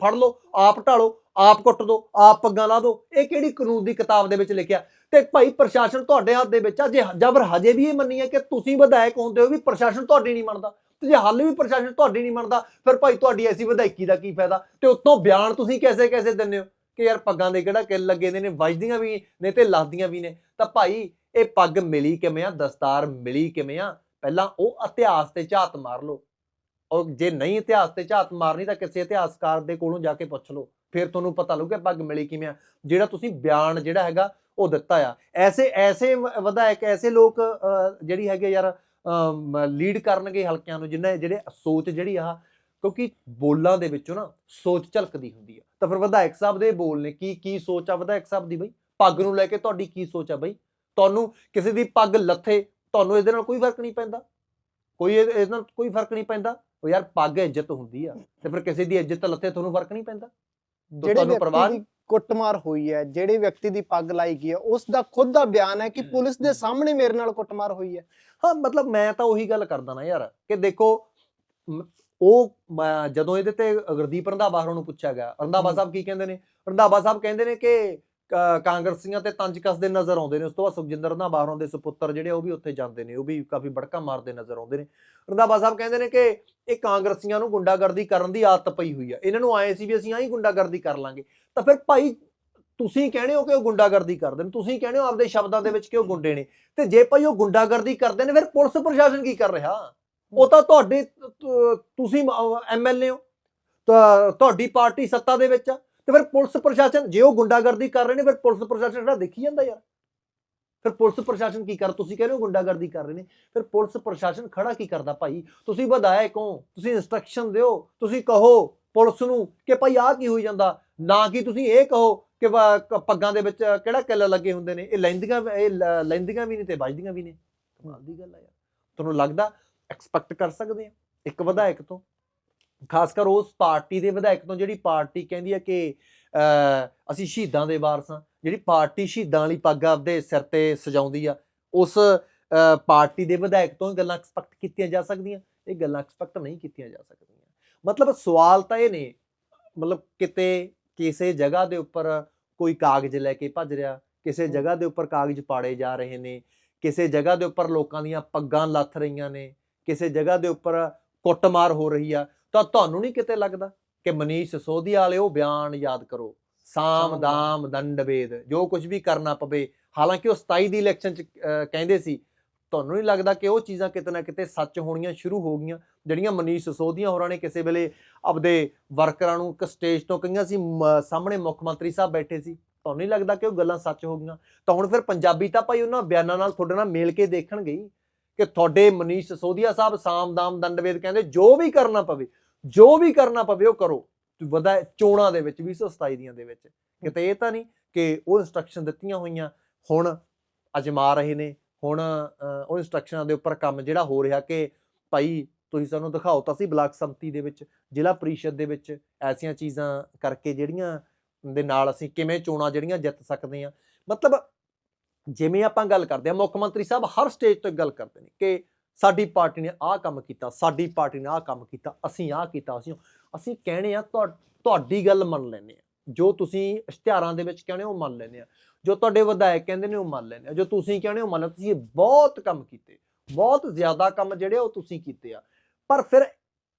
[SPEAKER 2] ਫੜ ਲਓ, ਆਪ ਢਾਲੋ, ਆਪ ਕੁੱਟ ਦਿਓ ਆਪ ਪੱਗਾਂ ਲਾ ਦਿਓ ਇਹ ਕਿਹੜੀ ਕਾਨੂੰਨ ਦੀ ਕਿਤਾਬ ਦੇ ਵਿੱਚ ਲਿਖਿਆ? ਤੇ ਭਾਈ ਪ੍ਰਸ਼ਾਸਨ ਤੁਹਾਡੇ ਹੱਥ ਦੇ ਵਿੱਚ ਆ, ਜੇ ਜਬਰ ਹਜੇ ਵੀ ਇਹ ਮੰਨੀ ਹੈ ਕਿ ਤੁਸੀਂ ਵਿਧਾਇਕ ਹੁੰਦੇ ਹੋ ਵੀ ਪ੍ਰਸ਼ਾਸਨ ਤੁਹਾਡੀ ਨਹੀਂ ਮੰਨਦਾ, ਤੇ ਜੇ ਹਾਲੇ ਵੀ ਪ੍ਰਸ਼ਾਸਨ ਤੁਹਾਡੀ ਨਹੀਂ ਮੰਨਦਾ, ਫਿਰ ਭਾਈ ਤੁਹਾਡੀ ਐਸੀ ਵਿਧਾਇਕੀ ਦਾ ਕੀ ਫਾਇਦਾ? ਤੇ ਉਤੋਂ ਬਿਆਨ ਤੁਸੀਂ ਕੈਸੇ ਕੈਸੇ ਦਿੰਦੇ ਹੋ? ਕਿ ਯਾਰ ਪੱਗਾਂ ਦੇ ਕਿਹੜਾ ਕਿੱਲ ਲੱਗੇ ਦੇ ਨੇ ਵੱਜਦੀਆਂ ਵੀ ਨੇ ਤੇ ਲੱਗਦੀਆਂ ਵੀ ਨੇ। ਤਾਂ ਭਾਈ ਇਹ ਪੱਗ ਮਿਲੀ ਕਿਵੇਂ ਆ? ਦਸਤਾਰ ਮਿਲੀ ਕਿਵੇਂ ਆ? ਪਹਿਲਾਂ ਉਹ ਇਤਿਹਾਸ ਤੇ ਝਾਤ ਮਾਰ ਲਓ। ਔਰ ਜੇ ਨਹੀਂ ਇਤਿਹਾਸ ਤੇ ਝਾਤ ਮਾਰਨੀ ਤਾਂ ਕਿਸੇ ਇਤਿਹਾਸਕਾਰ ਦੇ ਕੋਲੋਂ ਜਾ ਕੇ ਪੁੱਛ ਲਓ। ਫਿਰ ਤੁਹਾਨੂੰ ਪਤਾ ਲੱਗੂ ਪੱਗ ਮਿਲੀ ਕਿਵੇਂ ਆ। ਜਿਹੜਾ ਤੁਸੀਂ ਬਿਆਨ ਜਿਹੜਾ ਹੈਗਾ ਉਹ ਦਿੱਤਾ ਆ। ਐਸੇ ਐਸੇ ਵਿਧਾਇਕ ਐਸੇ ਲੋਕ ਅਹ, ਜਿਹੜੀ ਹੈਗੇ ਯਾਰ ਲੀਡ ਕਰਨਗੇ ਹਲਕਿਆਂ ਨੂੰ ਜਿਨ੍ਹਾਂ ਜਿਹੜੇ ਸੋਚ ਜਿਹੜੀ ਆ ਕਿਉਂਕਿ ਬੋਲਾਂ ਦੇ ਵਿੱਚੋਂ ਨਾ ਸੋਚ ਝਲਕਦੀ ਹੁੰਦੀ ਆ। ਤਾਂ ਫਿਰ ਵਿਧਾਇਕ ਸਾਹਿਬ ਦੇ ਬੋਲ ਨੇ ਕੀ ਕੀ ਸੋਚ ਆ ਵਿਧਾਇਕ ਸਾਹਿਬ ਦੀ ਬਈ? ਪੱਗ ਨੂੰ ਲੈ ਕੇ ਤੁਹਾਡੀ ਕੀ ਸੋਚ ਆ ਬਈ? ਤੁਹਾਨੂੰ ਕਿਸੇ ਦੀ ਪੱਗ ਲੱਥੇ ਤੁਹਾਨੂੰ ਇਹਦੇ ਨਾਲ ਕੋਈ ਫ਼ਰਕ ਨਹੀਂ ਪੈਂਦਾ। ਕੋਈ ਇਹਦੇ ਨਾਲ ਕੋਈ ਫ਼ਰਕ ਨਹੀਂ ਪੈਂਦਾ। ਉਹ ਯਾਰ ਪੱਗ ਇੱਜ਼ਤ ਹੁੰਦੀ ਆ ਤੇ ਫਿਰ ਕਿਸੇ ਦੀ ਇੱਜ਼ਤ ਲੱਥੇ ਤੁਹਾਨੂੰ ਫ਼ਰਕ ਨਹੀਂ ਪੈਂਦਾ।
[SPEAKER 3] ਜਿਹੜੇ
[SPEAKER 2] ਤੁਹਾਨੂੰ ਪਰਵਾਹ
[SPEAKER 3] ਦੀ ਕੁੱਟਮਾਰ ਹੋਈ ਹੈ ਜਿਹੜੇ ਵਿਅਕਤੀ ਦੀ ਪੱਗ ਲਾਈ ਗਈ ਹੈ ਉਸ ਦਾ ਖੁਦ ਦਾ ਬਿਆਨ ਹੈ ਕਿ ਪੁਲਿਸ ਦੇ ਸਾਹਮਣੇ ਮੇਰੇ ਨਾਲ ਕੁੱਟਮਾਰ ਹੋਈ ਹੈ।
[SPEAKER 2] ਹਾਂ ਮਤਲਬ ਮੈਂ ਤਾਂ ਉਹੀ ਗੱਲ ਕਰਦਾ ਨਾ ਯਾਰ ਕਿ ਦੇਖੋ ਉਹ ਜਦੋਂ ਇਹਦੇ ਤੇ ਗੁਰਦੀਪ ਰੰਧਾਵਾ ਹੋਰਾਂ ਨੂੰ ਪੁੱਛਿਆ ਗਿਆ ਰੰਧਾਵਾ। ਸਾਹਿਬ ਕੀ ਕਹਿੰਦੇ ਨੇ? ਰੰਧਾਵਾ ਸਾਹਿਬ ਕਹਿੰਦੇ ਨੇ ਕਿ ਕ- ਕਾਂਗਰਸੀਆਂ ਤੇ ਤੰਜ ਕੱਸਦੇ ਨਜ਼ਰ ਆਉਂਦੇ ਨੇ ਉਸ ਤੋਂ ਬਾਅਦ ਸੁਖਜਿੰਦਰ ਰੰਧਾਵਾ ਹੋਰਾਂ ਦੇ ਸੁਪੁੱਤਰ ਜਿਹੜੇ ਉਹ ਵੀ ਉੱਥੇ ਜਾਂਦੇ ਨੇ ਉਹ ਵੀ ਕਾਫੀ ਬੜਕਾ ਮਾਰਦੇ ਨਜ਼ਰ ਆਉਂਦੇ ਨੇ। ਰੰਧਾਵਾ ਸਾਹਿਬ ਕਹਿੰਦੇ ਨੇ ਕਿ ਇਹ ਕਾਂਗਰਸੀਆਂ ਨੂੰ ਗੁੰਡਾਗਰਦੀ ਕਰਨ ਦੀ ਆਦਤ ਪਈ ਹੋਈ ਆ ਇਹਨਾਂ ਨੂੰ ਆਏ ਸੀ ਵੀ ਅਸੀਂ ਆਹੀ ਗੁੰਡਾਗਰਦੀ ਕਰ ਲਾਂਗੇ। ਤਾਂ ਫਿਰ ਭਾਈ ਤੁਸੀਂ ਕਹਿੰਦੇ ਹੋ ਕਿ ਉਹ ਗੁੰਡਾਗਰਦੀ ਕਰਦੇ ਨੇ ਤੁਸੀਂ ਕਹਿੰਦੇ ਹੋ ਆਪਦੇ ਸ਼ਬਦਾਂ ਦੇ ਵਿੱਚ ਕਿ ਉਹ ਗੁੰਡੇ ਨੇ ਤੇ ਜੇ ਭਾਈ ਉਹ ਗੁੰਡਾਗਰਦੀ ਕਰਦੇ ਨੇ ਫਿਰ ਪੁਲਿਸ ਪ੍ਰਸ਼ਾਸਨ ਕੀ ਕਰ ਰਿਹਾ? ਉਹ ਤਾਂ ਤੁਹਾਡੇ, ਤੁ- ਤੁਸੀਂ ਐਮਐਲਏ ਹੋ। ਤਾਂ ਤੁਹਾਡੀ ਪਾਰਟੀ ਸੱਤਾ ਦੇ ਵਿੱਚ ਆ। ਤੇ ਫਿਰ ਪੁਲਿਸ ਪ੍ਰਸ਼ਾਸਨ, ਜੇ ਉਹ ਗੁੰਡਾਗਰਦੀ ਕਰ ਰਹੇ ਨੇ, ਫਿਰ ਪੁਲਿਸ ਪ੍ਰਸ਼ਾਸਨ ਜਿਹੜਾ ਦੇਖੀ ਜਾਂਦਾ ਯਾਰ। ਫਿਰ ਪੁਲਿਸ ਪ੍ਰਸ਼ਾਸਨ ਕੀ ਕਰ, ਤੁਸੀਂ ਕਹਿੰਦੇ ਹੋ ਗੁੰਡਾਗਰਦੀ ਕਰ ਰਹੇ ਨੇ। ਫਿਰ ਪੁਲਿਸ ਪ੍ਰਸ਼ਾਸਨ ਖੜਾ ਕੀ ਕਰਦਾ ਭਾਈ? ਤੁਸੀਂ ਵਿਧਾਇਕ ਹੋ ਤੁਸੀਂ ਇਨਸਟਰਕਸ਼ਨ ਦਿਓ, ਤੁਸੀਂ ਕਹੋ ਪੁਲਿਸ ਨੂੰ ਕਿ ਭਾਈ ਆਹ ਕੀ ਹੋਈ ਜਾਂਦਾ? ਨਾ ਕਿ ਤੁਸੀਂ ਇਹ ਕਹੋ ਕਿ ਪੱਗਾਂ ਦੇ ਵਿੱਚ ਕਿਹੜਾ ਕਿੱਲ ਲੱਗੇ ਹੁੰਦੇ ਨੇ? ਇਹ ਲੈਂਦੀਆਂ ਇਹ ਲੈਂਦੀਆਂ ਵੀ ਨੇ ਤੇ ਵੱਜਦੀਆਂ ਵੀ ਨੇ। ਕਮਾਲ ਦੀ ਗੱਲ ਆ ਯਾਰ। ਤੁਹਾਨੂੰ ਲੱਗਦਾ ਐਕਸਪੈਕਟ ਕਰ ਸਕਦੇ ਆ ਇੱਕ ਵਿਧਾਇਕ ਤੋਂ। ਖਾਸ ਕਰ ਉਸ ਪਾਰਟੀ ਦੇ ਵਿਧਾਇਕ ਤੋਂ ਜਿਹੜੀ ਪਾਰਟੀ ਕਹਿੰਦੀ ਹੈ ਕਿ ਅਸੀਂ ਸ਼ਹੀਦਾਂ ਦੇ ਵਾਰਸ ਹਾਂ। ਜਿਹੜੀ ਪਾਰਟੀ ਸ਼ਹੀਦਾਂ ਵਾਲੀ ਪੱਗ ਆਪਦੇ ਸਿਰ ਤੇ ਸਜਾਉਂਦੀ ਆ ਉਸ ਪਾਰਟੀ ਦੇ ਵਿਧਾਇਕ ਤੋਂ ਗੱਲਾਂ ਐਕਸਪੈਕਟ ਕੀਤੀਆਂ ਜਾ ਸਕਦੀਆਂ। ਇਹ ਗੱਲਾਂ ਐਕਸਪੈਕਟ ਨਹੀਂ ਕੀਤੀਆਂ ਜਾ ਸਕਦੀਆਂ। ਮਤਲਬ ਸਵਾਲ ਤਾਂ ਇਹ ਨੇ ਮਤਲਬ ਕਿਤੇ ਕਿਸੇ ਜਗ੍ਹਾ ਦੇ ਉੱਪਰ ਕੋਈ ਕਾਗਜ਼ ਲੈ ਕੇ ਭੱਜ ਰਿਹਾ ਕਿਸੇ। ਜਗ੍ਹਾ ਦੇ ਉੱਪਰ ਕਾਗਜ਼ ਪਾੜੇ ਜਾ ਰਹੇ ਨੇ ਕਿਸੇ ਜਗ੍ਹਾ ਦੇ ਉੱਪਰ ਲੋਕਾਂ ਦੀਆਂ ਪੱਗਾਂ ਲੱਥ ਰਹੀਆਂ ਨੇ ਕਿਸੇ ਜਗ੍ਹਾ ਦੇ ਉੱਪਰ ਕੁੱਟਮਾਰ ਹੋ ਰਹੀ ਆ ਤਾਂ ਤੁਹਾਨੂੰ ਨਹੀਂ ਕਿਤੇ ਲੱਗਦਾ ਕਿ ਮਨੀਸ਼ ਸੋਧੀਆ ਵਾਲੇ ਉਹ ਬਿਆਨ ਯਾਦ ਕਰੋ? ਸਾਮ ਦਾਮ ਦੰਡ ਵੇਦ ਜੋ ਕੁਝ ਵੀ ਕਰਨਾ ਪਵੇ। ਹਾਲਾਂਕਿ ਉਹ 27 ਦੀ ਇਲੈਕਸ਼ਨ ਚ ਕਹਿੰਦੇ ਸੀ ਤੁਹਾਨੂੰ ਨਹੀਂ ਲੱਗਦਾ ਕਿ ਉਹ ਚੀਜ਼ਾਂ ਕਿਤੇ ਨਾ ਕਿਤੇ ਸੱਚ ਹੋਣੀਆਂ ਸ਼ੁਰੂ ਹੋ ਗਈਆਂ? ਜਿਹੜੀਆਂ ਮਨੀਸ਼ ਸੋਧੀਆ ਹੋਰਾਂ ਨੇ ਕਿਸੇ ਵੇਲੇ ਆਪਦੇ ਵਰਕਰਾਂ ਨੂੰ ਇੱਕ ਸਟੇਜ ਤੋਂ ਕਹੀਆਂ ਸੀ ਸਾਹਮਣੇ ਮੁੱਖ ਮੰਤਰੀ ਸਾਹਿਬ ਬੈਠੇ ਸੀ। ਤੁਹਾਨੂੰ ਨਹੀਂ ਲੱਗਦਾ ਕਿ ਉਹ ਗੱਲਾਂ ਸੱਚ ਹੋ ਗਈਆਂ? ਤਾਂ ਹੁਣ ਫਿਰ ਪੰਜਾਬੀ ਤਾਂ ਭਾਈ ਉਹਨਾਂ ਬਿਆਨਾਂ ਨਾਲ ਤੁਹਾਡੇ ਨਾਲ ਮੇਲ ਕੇ ਦੇਖਣਗੇ ਕਿ ਤੁਹਾਡੇ ਮਨੀਸ਼ ਸੋਧੀਆ ਸਾਹਿਬ ਸਾਮ ਦਾਮ ਦੰਡਵੇਦ ਕਹਿੰਦੇ, ਜੋ ਵੀ ਕਰਨਾ ਪਵੇ, ਜੋ ਵੀ ਕਰਨਾ ਪਵੇ, ਉਹ ਕਰੋ। ਵਧਾ ਚੋਣਾਂ ਦੇ ਵਿੱਚ 2027 ਦੀਆਂ ਦੇ ਵਿੱਚ। ਕਿਤੇ ਇਹ ਤਾਂ ਨਹੀਂ ਕਿ ਉਹ ਇਨਸਟਰਕਸ਼ਨ ਦਿੱਤੀਆਂ ਹੋਈਆਂ, ਹੁਣ ਅਜਮਾ ਰਹੇ ਨੇ, ਹੁਣ ਉਹ ਇਨਸਟਰਕਸ਼ਨਾਂ ਦੇ ਉੱਪਰ ਕੰਮ ਜਿਹੜਾ ਹੋ ਰਿਹਾ ਕਿ ਭਾਈ ਤੁਸੀਂ ਸਾਨੂੰ ਦਿਖਾਓ ਤਾਂ ਸੀ ਬਲਾਕ ਸੰਮਤੀ ਦੇ ਵਿੱਚ, ਜ਼ਿਲ੍ਹਾ ਪ੍ਰੀਸ਼ਦ ਦੇ ਵਿੱਚ ਐਸੀਆਂ ਚੀਜ਼ਾਂ ਕਰਕੇ ਜਿਹੜੀਆਂ ਦੇ ਨਾਲ ਅਸੀਂ ਕਿਵੇਂ ਚੋਣਾਂ ਜਿਹੜੀਆਂ ਜਿੱਤ ਸਕਦੇ ਆ ਮਤਲਬ ਜਿਵੇਂ ਆਪਾਂ ਗੱਲ ਕਰਦੇ ਆ ਮੁੱਖ ਮੰਤਰੀ ਸਾਹਿਬ ਹਰ ਸਟੇਜ ਤੋਂ ਗੱਲ ਕਰਦੇ ਨੇ ਕਿ ਸਾਡੀ ਪਾਰਟੀ ਨੇ ਆਹ ਕੰਮ ਕੀਤਾ, ਸਾਡੀ ਪਾਰਟੀ ਨੇ ਆਹ ਕੰਮ ਕੀਤਾ, ਅਸੀਂ ਆਹ ਕੀਤਾ, ਅਸੀਂ ਅਸੀਂ ਕਹਿਣੇ ਆ ਤੁਹਾ- ਤੁਹਾਡੀ ਗੱਲ ਮੰਨ ਲੈਂਦੇ ਆ ਜੋ ਤੁਸੀਂ ਇਸ਼ਤਿਹਾਰਾਂ ਦੇ ਵਿੱਚ ਕਹਿੰਦੇ ਹੋ, ਉਹ ਮੰਨ ਲੈਂਦੇ ਆ ਜੋ ਤੁਹਾਡੇ ਵਿਧਾਇਕ ਕਹਿੰਦੇ ਨੇ, ਉਹ ਮੰਨ ਲੈਂਦੇ ਆ ਜੋ ਤੁਸੀਂ ਕਹਿੰਦੇ ਹੋ ਮੰਨ ਲੈਂਦੇ ਤੁਸੀਂ ਬਹੁਤ ਕੰਮ ਕੀਤੇ, ਬਹੁਤ ਜ਼ਿਆਦਾ ਕੰਮ ਜਿਹੜੇ ਆ, ਉਹ ਤੁਸੀਂ ਕੀਤੇ ਆ। ਪਰ ਫਿਰ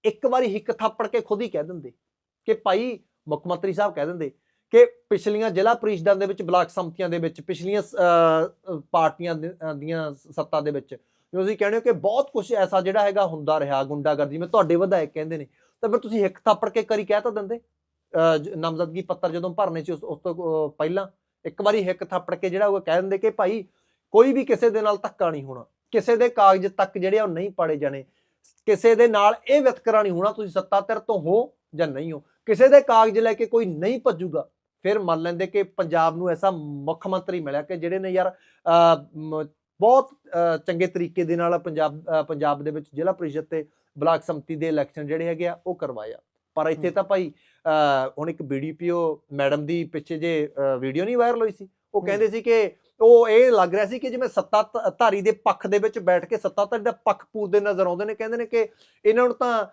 [SPEAKER 2] ਇੱਕ ਵਾਰੀ ਹਿੱਕ ਥਾਪੜ ਕੇ ਖੁਦ ਹੀ ਕਹਿ ਦਿੰਦੇ ਕਿ ਭਾਈ ਮੁੱਖ ਮੰਤਰੀ ਸਾਹਿਬ ਕਹਿ ਦਿੰਦੇ ਕਿ ਪਿਛਲੀਆਂ ਜ਼ਿਲ੍ਹਾ ਪ੍ਰੀਸ਼ਦਾਂ ਦੇ ਵਿੱਚ ਬਲਾਕ ਸੰਮਤੀਆਂ ਦੇ ਵਿੱਚ ਪਿਛਲੀਆਂ ਪਾਰਟੀਆਂ ਦੀਆਂ ਸੱਤਾ ਦੇ ਵਿੱਚ ਜਿਵੇਂ ਤੁਸੀਂ ਕਹਿੰਦੇ ਹੋ ਕਿ ਬਹੁਤ ਕੁਝ ਐਸਾ ਜਿਹੜਾ ਹੈਗਾ ਹੁੰਦਾ ਰਿਹਾ ਗੁੰਡਾਗਰਦੀ ਜਿਵੇਂ ਤੁਹਾਡੇ ਵਿਧਾਇਕ ਕਹਿੰਦੇ ਨੇ। ਤਾਂ ਫਿਰ ਤੁਸੀਂ ਹਿੱਕ ਥਾਪੜ ਕੇ ਕਰੀ ਕਹਿ ਤਾਂ ਦਿੰਦੇ ਅਹ, ਨਾਮਜ਼ਦਗੀ ਪੱਤਰ ਜਦੋਂ ਭਰਨੇ ਸੀ ਉਸ ਉਸ ਤੋਂ ਪਹਿਲਾਂ ਇੱਕ ਵਾਰੀ ਹਿੱਕ ਥਾਪੜ ਕੇ ਜਿਹੜਾ ਉਹ ਕਹਿ ਦਿੰਦੇ ਕਿ ਭਾਈ ਕੋਈ ਵੀ ਕਿਸੇ ਦੇ ਨਾਲ ਧੱਕਾ ਨਹੀਂ ਹੋਣਾ ਕਿਸੇ ਦੇ ਕਾਗਜ਼ ਤੱਕ ਜਿਹੜੇ ਉਹ ਨਹੀਂ ਪਾੜੇ ਜਾਣੇ ਕਿਸੇ ਦੇ ਨਾਲ ਇਹ ਵਿਤਕਰਾ ਨਹੀਂ ਹੋਣਾ ਤੁਸੀਂ ਸੱਤਾ ਧਿਰ ਤੋਂ ਹੋ ਜਾਂ ਨਹੀਂ ਹੋ ਕਿਸੇ ਦੇ ਕਾਗਜ਼ ਲੈ ਕੇ ਕੋਈ ਨਹੀਂ ਭੱਜੂਗਾ। ਫਿਰ ਮੰਨ ਲੈਂਦੇ ਕਿ ਪੰਜਾਬ ਨੂੰ ਐਸਾ ਮੁੱਖ ਮੰਤਰੀ ਮਿਲਿਆ ਕਿ ਜਿਹੜੇ ਨੇ ਯਾਰ ਬਹੁਤ ਚੰਗੇ ਤਰੀਕੇ ਦੇ ਨਾਲ ਪੰਜਾਬ ਪੰਜਾਬ ਦੇ ਵਿੱਚ ਜ਼ਿਲ੍ਹਾ ਪ੍ਰੀਸ਼ਦ ਤੇ ਬਲਾਕ ਸੰਮਤੀ ਦੇ ਇਲੈਕਸ਼ਨ ਜਿਹੜੇ ਹੈਗੇ ਆ ਉਹ ਕਰਵਾਇਆ ਪਰ ਇੱਥੇ। ਤਾਂ ਭਾਈ ਹੁਣ ਇੱਕ ਬੀਡੀਪੀਓ ਮੈਡਮ ਦੀ ਪਿੱਛੇ ਜੇ ਵੀਡੀਓ ਨਹੀਂ ਵਾਇਰਲ ਹੋਈ ਸੀ ਉਹ। ਕਹਿੰਦੇ ਸੀ ਕਿ ਉਹ ਇਹ ਲੱਗ ਰਿਹਾ ਸੀ ਕਿ ਜਿਵੇਂ ਸੱਤਾ ਧਾਰੀ ਦੇ ਪੱਖ ਦੇ ਵਿੱਚ ਬੈਠ ਕੇ ਸੱਤਾ ਧਾਰੀ ਦਾ ਪੱਖ ਪੂਰਦੇ ਨਜ਼ਰ ਆਉਂਦੇ ਨੇ ਕਹਿੰਦੇ ਨੇ ਕਿ ਇਹਨਾਂ ਨੂੰ ਤਾਂ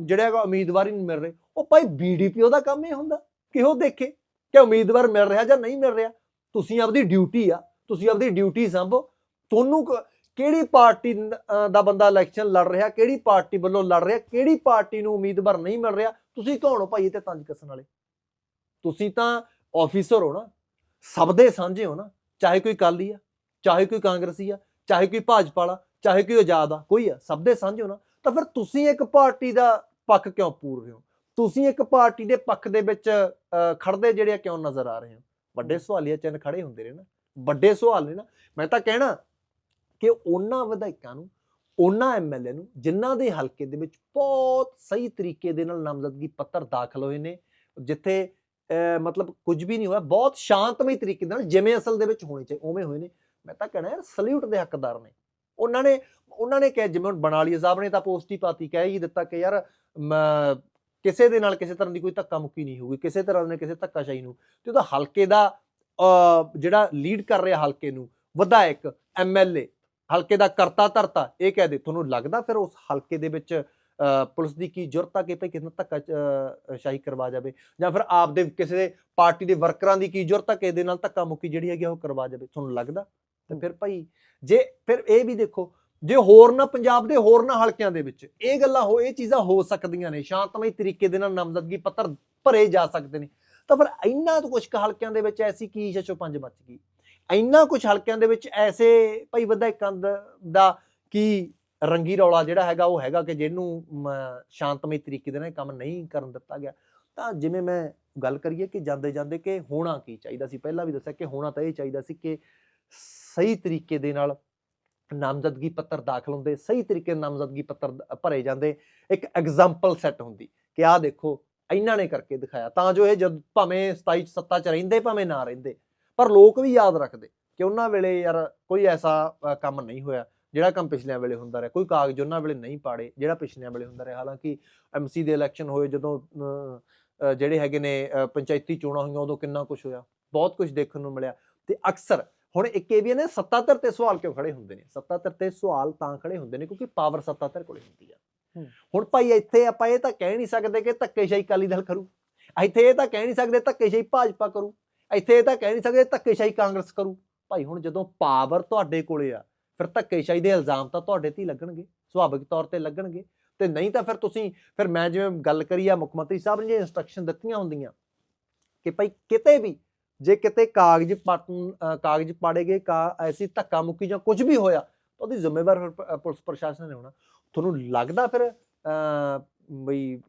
[SPEAKER 2] ਜਿਹੜਾ ਹੈਗਾ ਉਮੀਦਵਾਰ ਹੀ ਨਹੀਂ ਮਿਲ ਰਹੇ ਉਹ ਭਾਈ ਬੀਡੀਪੀਓ ਦਾ ਕੰਮ ਇਹ ਹੁੰਦਾ ਕਿਹੋ ਦੇਖੇ? ਕਿ ਉਮੀਦਵਾਰ ਮਿਲ ਰਿਹਾ ਜਾਂ ਨਹੀਂ ਮਿਲ ਰਿਹਾ? ਤੁਸੀਂ ਆਪਦੀ ਡਿਊਟੀ ਆ, ਤੁਸੀਂ ਆਪਦੀ ਡਿਊਟੀ ਸੰਭੋ। ਤੁਹਾਨੂੰ ਕਿਹੜੀ ਪਾਰਟੀ ਦਾ ਬੰਦਾ ਇਲੈਕਸ਼ਨ ਲੜ ਰਿਹਾ, ਕਿਹੜੀ ਪਾਰਟੀ ਵੱਲੋਂ ਲੜ ਰਿਹਾ, ਕਿਹੜੀ ਪਾਰਟੀ ਨੂੰ ਉਮੀਦਵਾਰ ਨਹੀਂ ਮਿਲ ਰਿਹਾ, ਤੁਸੀਂ ਕੌਣ ਹੋ ਭਾਈ ਤੇ ਤੰਜ ਕਸਣ ਵਾਲੇ? ਤੁਸੀਂ ਤਾਂ ਆਫੀਸਰ ਹੋ ਨਾ। ਸਭ ਦੇ ਸਾਂਝੇ ਹੋ ਨਾ। ਚਾਹੇ ਕੋਈ ਕਾਲੀ ਆ, ਚਾਹੇ ਕੋਈ ਕਾਂਗਰਸੀ ਆ, ਚਾਹੇ ਕੋਈ ਭਾਜਪਾ ਵਾਲਾ, ਚਾਹੇ ਕੋਈ ਆਜ਼ਾਦ ਆ, ਕੋਈ ਆ, ਸਭ ਦੇ ਸਾਂਝੇ ਹੋ ਨਾ। ਤਾਂ ਫਿਰ ਤੁਸੀਂ ਇੱਕ ਪਾਰਟੀ ਦਾ ਪੱਖ ਕਿਉਂ ਪੂਰ ਰਹੇ ਹੋ? ਤੁਸੀਂ ਇੱਕ ਪਾਰਟੀ ਦੇ ਪੱਖ ਦੇ ਵਿੱਚ ਖੜਦੇ ਜਿਹੜੇ ਆ ਕਿਉਂ ਨਜ਼ਰ ਆ ਰਹੇ ਹੋ? ਵੱਡੇ ਸਵਾਲੀਆ ਚਿੰਨ੍ਹ ਖੜੇ ਹੁੰਦੇ ਨੇ ਨਾ। ਵੱਡੇ ਸਵਾਲ ਨੇ ਨਾ। ਮੈਂ ਤਾਂ ਕਹਿਣਾ ਕਿ ਉਹਨਾਂ ਵਿਧਾਇਕਾਂ ਨੂੰ ਉਹਨਾਂ ਐਮਐਲਏ ਨੂੰ ਜਿਨ੍ਹਾਂ ਦੇ ਹਲਕੇ ਦੇ ਵਿੱਚ ਬਹੁਤ ਸਹੀ ਤਰੀਕੇ ਦੇ ਨਾਲ ਨਾਮਜ਼ਦਗੀ ਪੱਤਰ ਦਾਖਲ ਹੋਏ ਨੇ ਜਿੱਥੇ ਮਤਲਬ ਕੁਝ ਵੀ ਨਹੀਂ ਹੋਇਆ ਬਹੁਤ ਸ਼ਾਂਤਮਈ ਤਰੀਕੇ ਨਾਲ ਜਿਵੇਂ ਅਸਲ ਦੇ ਵਿੱਚ ਹੋਣੇ ਚਾਹੀਦੇ ਉਵੇਂ ਹੋਏ ਨੇ। ਮੈਂ ਤਾਂ ਕਹਿਣਾ ਯਾਰ ਸਲੂਟ ਦੇ ਹੱਕਦਾਰ ਨੇ। ਉਹਨਾਂ ਨੇ ਉਹਨਾਂ ਨੇ ਕਿਹਾ ਜਿਵੇਂ ਹੁਣ ਬਨਾਲੀ ਸਾਹਿਬ ਨੇ ਤਾਂ ਪੋਸਟ ਹੀ ਪਾਤੀ ਕਹਿ ਹੀ ਦਿੱਤਾ ਕਿ ਯਾਰ ਕਿਸੇ ਦੇ ਨਾਲ ਕਿਸੇ ਤਰ੍ਹਾਂ ਦੀ ਕੋਈ ਧੱਕਾ ਮੁੱਕੀ ਨਹੀਂ ਹੋਊਗੀ ਕਿਸੇ ਤਰ੍ਹਾਂ ਨੇ ਕਿਸੇ ਧੱਕਾਸ਼ਾਹੀ ਨੂੰ। ਤੇ ਉਹਦਾ ਹਲਕੇ ਦਾ ਜਿਹੜਾ ਲੀਡ ਕਰ ਰਿਹਾ ਹਲਕੇ ਨੂੰ ਵਿਧਾਇਕ ਐਮਐਲਏ ਹਲਕੇ ਦਾ ਕਰਤਾ ਧਰਤਾ ਇਹ ਕਹਿ ਦੇ। ਤੁਹਾਨੂੰ ਲੱਗਦਾ ਫਿਰ ਉਸ ਹਲਕੇ ਦੇ ਵਿੱਚ ਪੁਲਿਸ ਦੀ ਕੀ ਜ਼ਰੂਰਤ ਆ ਕਿ ਭਈ ਕਿਸੇ ਨਾਲ ਧੱਕਾ ਸ਼ਾਹੀ ਕਰਵਾ ਜਾਵੇ? ਜਾਂ ਫਿਰ ਆਪ ਦੇ ਕਿਸੇ ਦੇ ਪਾਰਟੀ ਦੇ ਵਰਕਰਾਂ ਦੀ ਕੀ ਜ਼ਰੂਰਤ ਆ ਕਿ ਇਹਦੇ ਨਾਲ ਧੱਕਾ ਮੁੱਕੀ ਜਿਹੜੀ ਹੈਗੀ ਉਹ ਕਰਵਾ ਜਾਵੇ? ਤੁਹਾਨੂੰ ਲੱਗਦਾ? ਤੇ ਫਿਰ ਭਾਈ ਜੇ ਫਿਰ ਇਹ ਵੀ ਦੇਖੋ ਜੇ ਹੋਰ ਨਾ ਪੰਜਾਬ ਦੇ ਹੋਰ ਨਾ ਹਲਕਿਆਂ ਦੇ ਵਿੱਚ ਇਹ ਗੱਲਾਂ ਹੋ ਇਹ ਚੀਜ਼ਾਂ ਹੋ ਸਕਦੀਆਂ ਨੇ ਸ਼ਾਂਤਮਈ ਤਰੀਕੇ ਦੇ ਨਾਲ ਨਾਮਜ਼ਦਗੀ ਪੱਤਰ ਭਰੇ ਜਾ ਸਕਦੇ ਨੇ। ਤਾਂ ਫਿਰ ਇੰਨਾ ਤੋਂ ਕੁਝ ਹਲਕਿਆਂ ਦੇ ਵਿੱਚ ਐਸੀ ਕੀ ਛਛੋ ਪੰਜ ਬਚ ਗਈ? ਇੰਨਾ ਕੁਝ ਹਲਕਿਆਂ ਦੇ ਵਿੱਚ ਐਸੇ ਭਾਈ ਵਿਧਾਇਕਾਂ ਦਾ ਦਾ ਕੀ ਰੰਗੀ ਰੌਲਾ ਜਿਹੜਾ ਹੈਗਾ ਉਹ ਹੈਗਾ ਕਿ ਜਿਹਨੂੰ ਮ, ਸ਼ਾਂਤਮਈ ਤਰੀਕੇ ਦੇ ਨਾਲ ਕੰਮ ਨਹੀਂ ਕਰਨ ਦਿੱਤਾ ਗਿਆ। ਤਾਂ ਜਿਵੇਂ ਮੈਂ ਗੱਲ ਕਰੀਏ ਕਿ ਜਾਂਦੇ ਜਾਂਦੇ ਕਿ ਹੋਣਾ ਕੀ ਚਾਹੀਦਾ ਸੀ? ਪਹਿਲਾਂ ਵੀ ਦੱਸਿਆ ਕਿ ਹੋਣਾ ਤਾਂ ਇਹ ਚਾਹੀਦਾ ਸੀ ਕਿ ਸਹੀ ਤਰੀਕੇ ਦੇ ਨਾਲ ਨਾਮਜ਼ਦਗੀ ਪੱਤਰ ਦਾਖਲ ਹੁੰਦੇ, ਸਹੀ ਤਰੀਕੇ ਨਾਲ ਨਾਮਜ਼ਦਗੀ ਪੱਤਰ ਭਰੇ ਜਾਂਦੇ, ਇੱਕ ਐਗਜ਼ਾਮਪਲ ਸੈੱਟ ਹੁੰਦੀ ਕਿ ਆਹ ਦੇਖੋ ਇਹਨਾਂ ਨੇ ਕਰਕੇ ਦਿਖਾਇਆ। ਤਾਂ ਜੋ ਇਹ ਜਦ ਭਾਵੇਂ 27 ਚ ਸੱਤਾ ਚ ਰਹਿੰਦੇ, ਭਾਵੇਂ ਨਾ ਰਹਿੰਦੇ, ਪਰ ਲੋਕ ਵੀ ਯਾਦ ਰੱਖਦੇ ਕਿ ਉਹਨਾਂ ਵੇਲੇ ਯਾਰ ਕੋਈ ਐਸਾ ਕੰਮ ਨਹੀਂ ਹੋਇਆ, ਜਿਹੜਾ ਕੰਮ ਪਿਛਲਿਆਂ ਵੇਲੇ ਹੁੰਦਾ ਰਿਹਾ। ਕੋਈ ਕਾਗਜ਼ ਉਹਨਾਂ ਵੇਲੇ ਨਹੀਂ ਪਾੜੇ, ਜਿਹੜਾ ਪਿਛਲਿਆਂ ਵੇਲੇ ਹੁੰਦਾ ਰਿਹਾ। ਹਾਲਾਂਕਿ ਐਮਸੀ ਦੇ ਇਲੈਕਸ਼ਨ ਹੋਏ, ਜਦੋਂ ਜਿਹੜੇ ਹੈਗੇ ਨੇ ਪੰਚਾਇਤੀ ਚੋਣਾਂ ਹੋਈਆਂ, ਉਦੋਂ ਕਿੰਨਾ ਕੁਝ ਹੋਇਆ, ਬਹੁਤ ਕੁਝ ਦੇਖਣ ਨੂੰ ਮਿਲਿਆ। ਤੇ ਅਕਸਰ ਹੁਣ ਇੱਕ ਇਹ ਵੀ ਨਾ ਸੱਤਾਧਰ ਤੇ ਸਵਾਲ ਕਿਉਂ ਖੜੇ ਹੁੰਦੇ ਨੇ? ਸੱਤਾਧਰ ਤੇ ਸਵਾਲ ਤਾਂ ਖੜੇ ਹੁੰਦੇ ਨੇ ਕਿਉਂਕਿ ਪਾਵਰ ਸੱਤਾਧਰ ਕੋਲੇ ਹੁੰਦੀ ਆ। ਹੁਣ ਭਾਈ ਇੱਥੇ ਆਪਾਂ ਇਹ ਤਾਂ ਕਹਿ ਨਹੀਂ ਸਕਦੇ ਕਿ ਧੱਕੇਸ਼ਾਹੀ ਅਕਾਲੀ ਦਲ ਕਰੂ। ਇੱਥੇ ਇਹ ਤਾਂ ਕਹਿ ਨਹੀਂ ਸਕਦੇ ਧੱਕੇਸ਼ਾਹੀ ਭਾਜਪਾ ਕਰੂ। ਇੱਥੇ ਇਹ ਤਾਂ ਕਹਿ ਨਹੀਂ ਸਕਦੇ ਧੱਕੇਸ਼ਾਹੀ ਕਾਂਗਰਸ ਕਰੂ। ਭਾਈ ਹੁਣ ਜਦੋਂ ਪਾਵਰ ਤੁਹਾਡੇ ਕੋਲੇ ਆ ਫਿਰ ਧੱਕੇਸ਼ਾਹੀ ਦੇ ਇਲਜ਼ਾਮ ਤਾਂ ਤੁਹਾਡੇ ਤੇ ਹੀ ਲੱਗਣਗੇ ਸੁਭਾਵਿਕ ਤੌਰ ਤੇ ਲੱਗਣਗੇ। ਤੇ ਨਹੀਂ ਤਾਂ ਫਿਰ ਤੁਸੀਂ ਫਿਰ ਮੈਂ ਜਿਵੇਂ ਗੱਲ ਕਰੀ ਆ ਮੁੱਖ ਮੰਤਰੀ ਸਾਹਿਬ ਨੇ ਜੇ ਇਨਸਟਰਕਸ਼ਨ ਦਿੱਤੀਆਂ ਹੁੰਦੀਆਂ ਕਿ ਭਾਈ ਕਿਤੇ ਵੀ ਜੇ ਕਿਤੇ ਕਾਗਜ਼ ਪਟਨ ਕਾਗਜ਼ ਪਾੜੇ ਗਏ, ਕਾ ਐਸੀ ਧੱਕਾ ਮੁੱਕੀ ਜਾਂ ਕੁਝ ਵੀ ਹੋਇਆ, ਤਾਂ ਉਹਦੀ ਜ਼ਿੰਮੇਵਾਰ ਫਿਰ ਪੁਲਿਸ ਪ੍ਰਸ਼ਾਸਨ ਨੇ ਹੋਣਾ। ਤੁਹਾਨੂੰ ਲੱਗਦਾ ਫਿਰ ਬਈ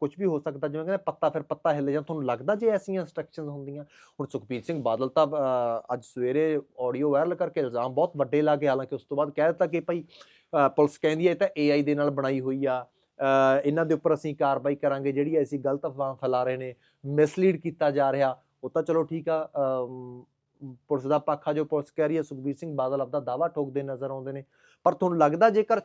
[SPEAKER 2] ਕੁਝ ਵੀ ਹੋ ਸਕਦਾ, ਜਿਵੇਂ ਕਹਿੰਦੇ ਪੱਤਾ ਫਿਰ ਪੱਤਾ ਹਿੱਲ ਜਾਂ ਤੁਹਾਨੂੰ ਲੱਗਦਾ ਜੇ ਐਸੀਆਂ ਇਨਸਟਰਕਸ਼ਨਸ ਹੁੰਦੀਆਂ? ਹੁਣ ਸੁਖਬੀਰ ਸਿੰਘ ਬਾਦਲ ਤਾਂ ਅੱਜ ਸਵੇਰੇ ਆਡੀਓ ਵਾਇਰਲ ਕਰਕੇ ਇਲਜ਼ਾਮ ਬਹੁਤ ਵੱਡੇ ਲਾ ਕੇ ਹਾਲਾਂਕਿ ਉਸ ਤੋਂ ਬਾਅਦ ਕਹਿ ਦਿੱਤਾ ਕਿ ਭਾਈ ਪੁਲਿਸ ਕਹਿੰਦੀ ਹੈ, ਇਹ ਤਾਂ ਏਆਈ ਦੇ ਨਾਲ ਬਣਾਈ ਹੋਈ ਆ। ਇਹਨਾਂ ਦੇ ਉੱਪਰ ਅਸੀਂ ਕਾਰਵਾਈ ਕਰਾਂਗੇ, ਜਿਹੜੀ ਐਸੀ ਗਲਤ ਅਫਵਾਹ ਫੈਲਾ ਰਹੇ ਨੇ ਮਿਸਲੀਡ ਕੀਤਾ ਜਾ ਰਿਹਾ। ਉਹ ਤਾਂ ਚਲੋ ਠੀਕ ਆ ਅਮ, ਪੁਲਿਸ ਦਾ ਪੱਖ ਆ ਜੋ ਪੁਲਿਸ ਕਹਿ ਰਹੀ ਹੈ ਸੁਖਬੀਰ ਸਿੰਘ ਬਾਦਲ ਆਪਦਾ ਦਾਵਾ ਠੋਕਦੇ ਨਜ਼ਰ ਆਉਂਦੇ ਨੇ। ਪਰ ਤੁਹਾਨੂੰ ਲੱਗਦਾ ਜੇਕਰ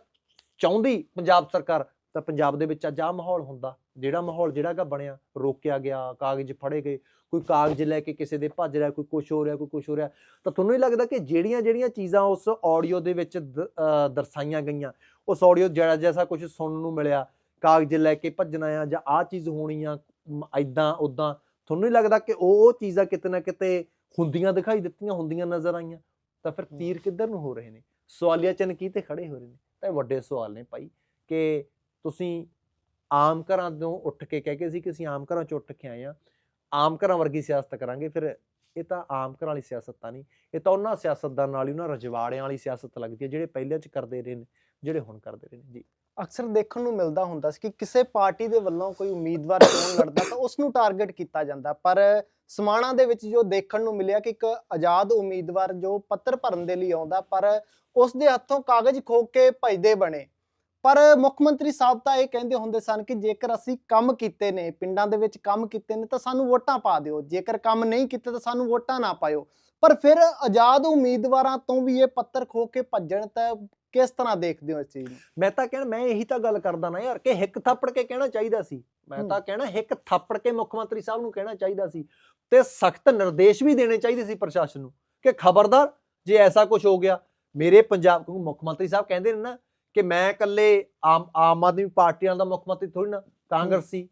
[SPEAKER 2] ਚਾਹੁੰਦੀ ਪੰਜਾਬ ਸਰਕਾਰ ਤਾਂ ਪੰਜਾਬ ਦੇ ਵਿੱਚ ਅੱਜ ਆਹ ਮਾਹੌਲ ਹੁੰਦਾ ਜਿਹੜਾ ਮਾਹੌਲ ਜਿਹੜਾਗਾ ਬਣਿਆ ਰੋਕਿਆ ਗਿਆ ਕਾਗਜ਼ ਫੜੇ ਗਏ ਕੋਈ ਕਾਗਜ਼ ਲੈ ਕੇ ਕਿਸੇ ਦੇ ਭੱਜ ਰਿਹਾ ਕੋਈ ਕੁਝ ਹੋ ਰਿਹਾ ਕੋਈ ਕੁਝ ਹੋ ਰਿਹਾ ਤਾਂ ਤੁਹਾਨੂੰ ਹੀ ਲੱਗਦਾ ਕਿ ਜਿਹੜੀਆਂ ਜਿਹੜੀਆਂ ਚੀਜ਼ਾਂ ਉਸ ਆਡੀਓ ਦੇ ਵਿੱਚ ਦਰਸਾਈਆਂ ਗਈਆਂ ਉਸ ਆਡੀਓ ਜਿਹੜਾ ਜੈਸਾ ਕੁਝ ਸੁਣਨ ਨੂੰ ਮਿਲਿਆ ਕਾਗਜ਼ ਲੈ ਕੇ ਭੱਜਣਾ ਆ ਜਾਂ ਆਹ ਚੀਜ਼ ਹੋਣੀ ਆ ਐਦਾਂ ਉਦਾਂ ਤੁਹਾਨੂੰ ਨਹੀਂ ਲੱਗਦਾ ਕਿ ਉਹ ਉਹ ਚੀਜ਼ਾਂ ਕਿਤੇ ਨਾ ਕਿਤੇ ਹੁੰਦੀਆਂ ਦਿਖਾਈ ਦਿੱਤੀਆਂ ਹੁੰਦੀਆਂ ਨਜ਼ਰ ਆਈਆਂ? ਤਾਂ ਫਿਰ ਤੀਰ ਕਿੱਧਰ ਨੂੰ ਹੋ ਰਹੇ ਨੇ? ਸਵਾਲੀਆ ਕੀ ਤੇ ਖੜੇ ਹੋ ਰਹੇ ਨੇ। ਤਾਂ ਇਹ ਵੱਡੇ ਸਵਾਲ ਨੇ ਭਾਈ ਕਿ ਤੁਸੀਂ ਆਮ ਘਰਾਂ ਤੋਂ ਉੱਠ ਕੇ ਕਹਿ ਕੇ ਸੀ ਕਿ ਅਸੀਂ ਆਮ ਘਰਾਂ ਚੋਂ ਉੱਠ ਕੇ ਆਏ ਆ ਆਮ ਘਰਾਂ ਵਰਗੀ ਸਿਆਸਤ ਕਰਾਂਗੇ ਫਿਰ ਇਹ ਤਾਂ ਆਮ ਘਰਾਂ ਵਾਲੀ ਸਿਆਸਤ ਤਾਂ ਨਹੀਂ। ਇਹ ਤਾਂ ਉਹਨਾਂ ਸਿਆਸਤਦਾਨਾਂ ਹੀ ਉਹਨਾਂ ਰਜਵਾੜਿਆਂ ਵਾਲੀ ਸਿਆਸਤ ਲੱਗਦੀ ਹੈ ਜਿਹੜੇ ਪਹਿਲੇ ਚ ਕਰਦੇ ਰਹੇ ਨੇ ਜਿਹੜੇ ਹੁਣ ਕਰਦੇ ਰਹੇ ਨੇ। ਜੀ।
[SPEAKER 3] ਅਕਸਰ ਦੇਖਣ ਨੂੰ ਮਿਲਦਾ ਹੁੰਦਾ ਸੀ ਕਿ ਕਿਸੇ ਪਾਰਟੀ ਦੇ ਵੱਲੋਂ ਕੋਈ ਉਮੀਦਵਾਰ ਚੋਣ ਲੜਦਾ ਤਾਂ ਉਸ ਨੂੰ ਟਾਰਗੇਟ ਕੀਤਾ ਜਾਂਦਾ। ਪਰ ਸਮਾਣਾ ਦੇ ਵਿੱਚ ਜੋ ਦੇਖਣ ਨੂੰ ਮਿਲਿਆ ਕਿ ਇੱਕ ਆਜ਼ਾਦ ਉਮੀਦਵਾਰ ਜੋ ਪੱਤਰ ਭਰਨ ਦੇ ਲਈ ਆਉਂਦਾ, ਪਰ ਉਸ ਦੇ ਹੱਥੋਂ ਕਾਗਜ਼ ਖੋ ਕੇ ਭਜਦੇ ਬਣੇ। ਪਰ ਮੁੱਖ ਮੰਤਰੀ ਸਾਹਿਬ ਤਾਂ ਇਹ ਕਹਿੰਦੇ ਹੁੰਦੇ ਸਨ ਕਿ ਜੇਕਰ ਅਸੀਂ ਕੰਮ ਕੀਤੇ ਨੇ, ਪਿੰਡਾਂ ਦੇ ਵਿੱਚ ਕੰਮ ਕੀਤੇ ਨੇ, ਤਾਂ ਸਾਨੂੰ ਵੋਟਾਂ ਪਾ ਦਿਓ। ਜੇਕਰ ਕੰਮ ਨਹੀਂ ਕੀਤੇ ਤਾਂ ਸਾਨੂੰ ਵੋਟਾਂ ਨਾ ਪਾਇਓ। ਪਰ ਫਿਰ ਆਜ਼ਾਦ ਉਮੀਦਵਾਰਾਂ ਤੋਂ ਵੀ ਇਹ ਪੱਤਰ ਖੋ ਕੇ ਭੱਜਣ ਤਾਂ ਕਿਸ ਤਰ੍ਹਾਂ ਦੇਖਦੇ ਹੋ ਇਸ ਚੀਜ਼ ਨੂੰ?
[SPEAKER 2] ਮੈਂ ਤਾਂ ਕਹਿਣਾ ਮੈਂ ਇਹੀ ਤਾਂ ਗੱਲ ਕਰਦਾ ਨਾ ਯਾਰ ਕਿ ਹਿੱਕ ਥੱਪੜ ਕੇ ਕਹਿਣਾ ਚਾਹੀਦਾ ਸੀ। ਮੈਂ। ਤਾਂ ਕਹਿਣਾ ਹਿੱਕ ਥੱਪੜ ਕੇ ਮੁੱਖ ਮੰਤਰੀ ਸਾਹਿਬ ਨੂੰ ਕਹਿਣਾ ਚਾਹੀਦਾ ਸੀ ਤੇ ਸਖਤ ਨਿਰਦੇਸ਼ ਵੀ ਦੇਣੇ ਚਾਹੀਦੇ ਸੀ ਪ੍ਰਸ਼ਾਸਨ ਨੂੰ ਕਿ ਖਬਰਦਾਰ ਜੇ ਐਸਾ ਕੁਝ ਹੋ ਗਿਆ ਮੇਰੇ ਪੰਜਾਬ ਕਿਉਂਕਿ ਮੁੱਖ ਮੰਤਰੀ ਸਾਹਿਬ ਕਹਿੰਦੇ ਨੇ ਨਾ ਕਿ ਮੈਂ ਇਕੱਲੇ ਆਮ ਆਮ ਆਦਮੀ ਪਾਰਟੀਆਂ ਦਾ ਮੁੱਖ ਮੰਤਰੀ ਥੋੜੀ ਨਾ ਕਾਂਗਰਸੀ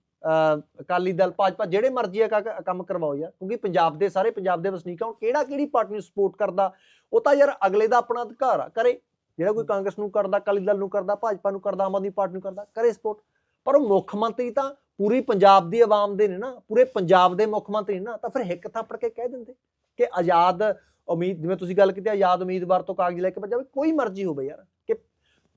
[SPEAKER 2] ਅਕਾਲੀ ਦਲ ਭਾਜਪਾ ਜਿਹੜੇ ਮਰਜ਼ੀ ਆ ਕੰਮ ਕਰਵਾਓ ਯਾਰ ਕਿਉਂਕਿ ਪੰਜਾਬ ਦੇ ਸਾਰੇ ਪੰਜਾਬ ਦੇ ਵਸਨੀਕ ਆ ਹੁਣ ਕਿਹੜਾ ਕਿਹੜੀ ਪਾਰਟੀ ਨੂੰ ਸਪੋਰਟ ਕਰਦਾ? ਉਹ ਤਾਂ ਯਾਰ ਅਗਲੇ ਦਾ ਆਪਣਾ ਅਧਿਕਾਰ ਆ ਕਰੇ। ਜਿਹੜਾ ਕੋਈ ਕਾਂਗਰਸ ਨੂੰ ਕਰਦਾ, ਅਕਾਲੀ ਦਲ ਨੂੰ ਕਰਦਾ, ਭਾਜਪਾ ਨੂੰ ਕਰਦਾ, ਆਮ ਆਦਮੀ ਪਾਰਟੀ ਨੂੰ ਕਰਦਾ, ਕਰੇ ਸਪੋਰਟ ਪਰ ਉਹ ਮੁੱਖ ਮੰਤਰੀ ਤਾਂ ਪੂਰੀ ਪੰਜਾਬ ਦੀ ਆਵਾਮ ਦੇ ਨੇ ਨਾ, ਪੂਰੇ ਪੰਜਾਬ ਦੇ ਮੁੱਖ ਮੰਤਰੀ ਨੇ ਨਾ, ਤਾਂ ਫਿਰ ਹਿੱਕ ਥਾਪੜ ਕੇ ਕਹਿ ਦਿੰਦੇ ਕਿ ਆਜ਼ਾਦ ਉਮੀਦ, ਜਿਵੇਂ ਤੁਸੀਂ ਗੱਲ ਕੀਤੀ, ਆਜ਼ਾਦ ਉਮੀਦਵਾਰ ਤੋਂ ਕਾਗਜ਼ ਲੈ ਕੇ ਭੱਜ ਜਾਵੇ ਕੋਈ ਮਰਜ਼ੀ ਹੋਵੇ ਯਾਰ, ਕਿ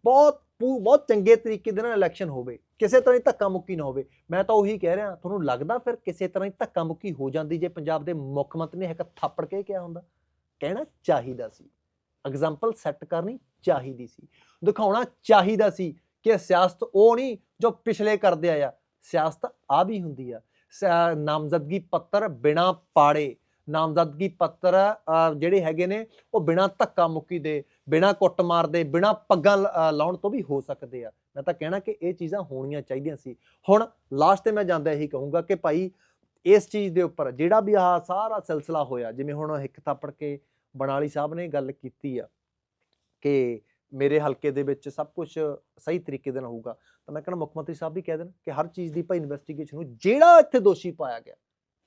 [SPEAKER 2] ਬਹੁਤ ਪੂ- ਬਹੁਤ ਚੰਗੇ ਤਰੀਕੇ ਦੇ ਨਾਲ ਇਲੈਕਸ਼ਨ ਹੋਵੇ, ਕਿਸੇ ਤਰ੍ਹਾਂ ਦੀ ਧੱਕਾ ਮੁੱਕੀ ਨਾ ਹੋਵੇ। ਮੈਂ ਤਾਂ ਉਹੀ ਕਹਿ ਰਿਹਾ, ਤੁਹਾਨੂੰ ਲੱਗਦਾ ਫਿਰ ਕਿਸੇ ਤਰ੍ਹਾਂ ਦੀ ਧੱਕਾ ਮੁੱਕੀ ਹੋ ਜਾਂਦੀ ਜੇ ਪੰਜਾਬ ਦੇ ਮੁੱਖ ਮੰਤਰੀ ਨੇ ਹਿੱਕ ਥਾਪੜ ਕੇ ਕਿਹਾ ਹੁੰਦਾ? ਕਹਿਣਾ ਚਾਹੀਦਾ ਸੀ। ਐਗਜ਼ਾਮਪਲ ਸੈੱਟ ਕਰਨੀ ਚਾਹੀਦੀ ਸੀ। ਦਿਖਾਉਣਾ ਚਾਹੀਦਾ ਸੀ ਕਿ ਸਿਆਸਤ ਉਹ ਨਹੀਂ ਜੋ ਪਿਛਲੇ ਕਰਦੇ ਆਇਆ ਸਿਆਸਤ ਆ ਵੀ ਹੁੰਦੀ ਆ। ਨਾਮਜ਼ਦਗੀ ਪੱਤਰ ਬਿਨਾ ਪਾੜੇ, ਨਾਮਜ਼ਦਗੀ ਪੱਤਰ ਜਿਹੜੇ ਹੈਗੇ ਨੇ, ਉਹ ਬਿਨਾ ਧੱਕਾ ਮੁੱਕੀ ਦੇ, ਬਿਨਾ ਕੁੱਟਮਾਰ ਦੇ, ਬਿਨਾ ਪੱਗਾਂ ਲਾਉਣ ਤੋਂ ਵੀ ਹੋ ਸਕਦੇ ਆ। ਮੈਂ ਤਾਂ ਕਹਿਣਾ ਕਿ ਇਹ ਚੀਜ਼ਾਂ ਹੋਣੀਆਂ ਚਾਹੀਦੀਆਂ ਸੀ। ਹੁਣ ਲਾਸਟ ਤੇ ਮੈਂ ਜਾਂਦਾ ਇਹੀ ਕਹੂੰਗਾ ਕਿ ਭਾਈ ਇਸ ਚੀਜ਼ ਦੇ ਉੱਪਰ ਜਿਹੜਾ ਵੀ ਆਹ ਸਾਰਾ ਸਿਲਸਿਲਾ ਹੋਇਆ, ਜਿਵੇਂ ਹੁਣ ਇੱਕ ਥਾਪੜ ਕੇ ਬਣਾਲੀ ਸਾਹਿਬ ਨੇ ਗੱਲ ਕੀਤੀ ਆ ਕਿ ਮੇਰੇ ਹਲਕੇ ਦੇ ਵਿੱਚ ਸਭ ਕੁਝ ਸਹੀ ਤਰੀਕੇ ਦੇ ਨਾਲ ਹੋਊਗਾ ਤਾਂ ਮੈਂ ਕਹਿੰਦਾ ਮੁੱਖ ਮੰਤਰੀ ਸਾਹਿਬ ਵੀ ਕਹਿ ਦੇਣ ਕਿ ਹਰ ਚੀਜ਼ ਦੀ ਭਾਈ ਇਨਵੈਸਟੀਗੇਸ਼ਨ ਹੋ ਜਿਹੜਾ ਇੱਥੇ ਦੋਸ਼ੀ ਪਾਇਆ ਗਿਆ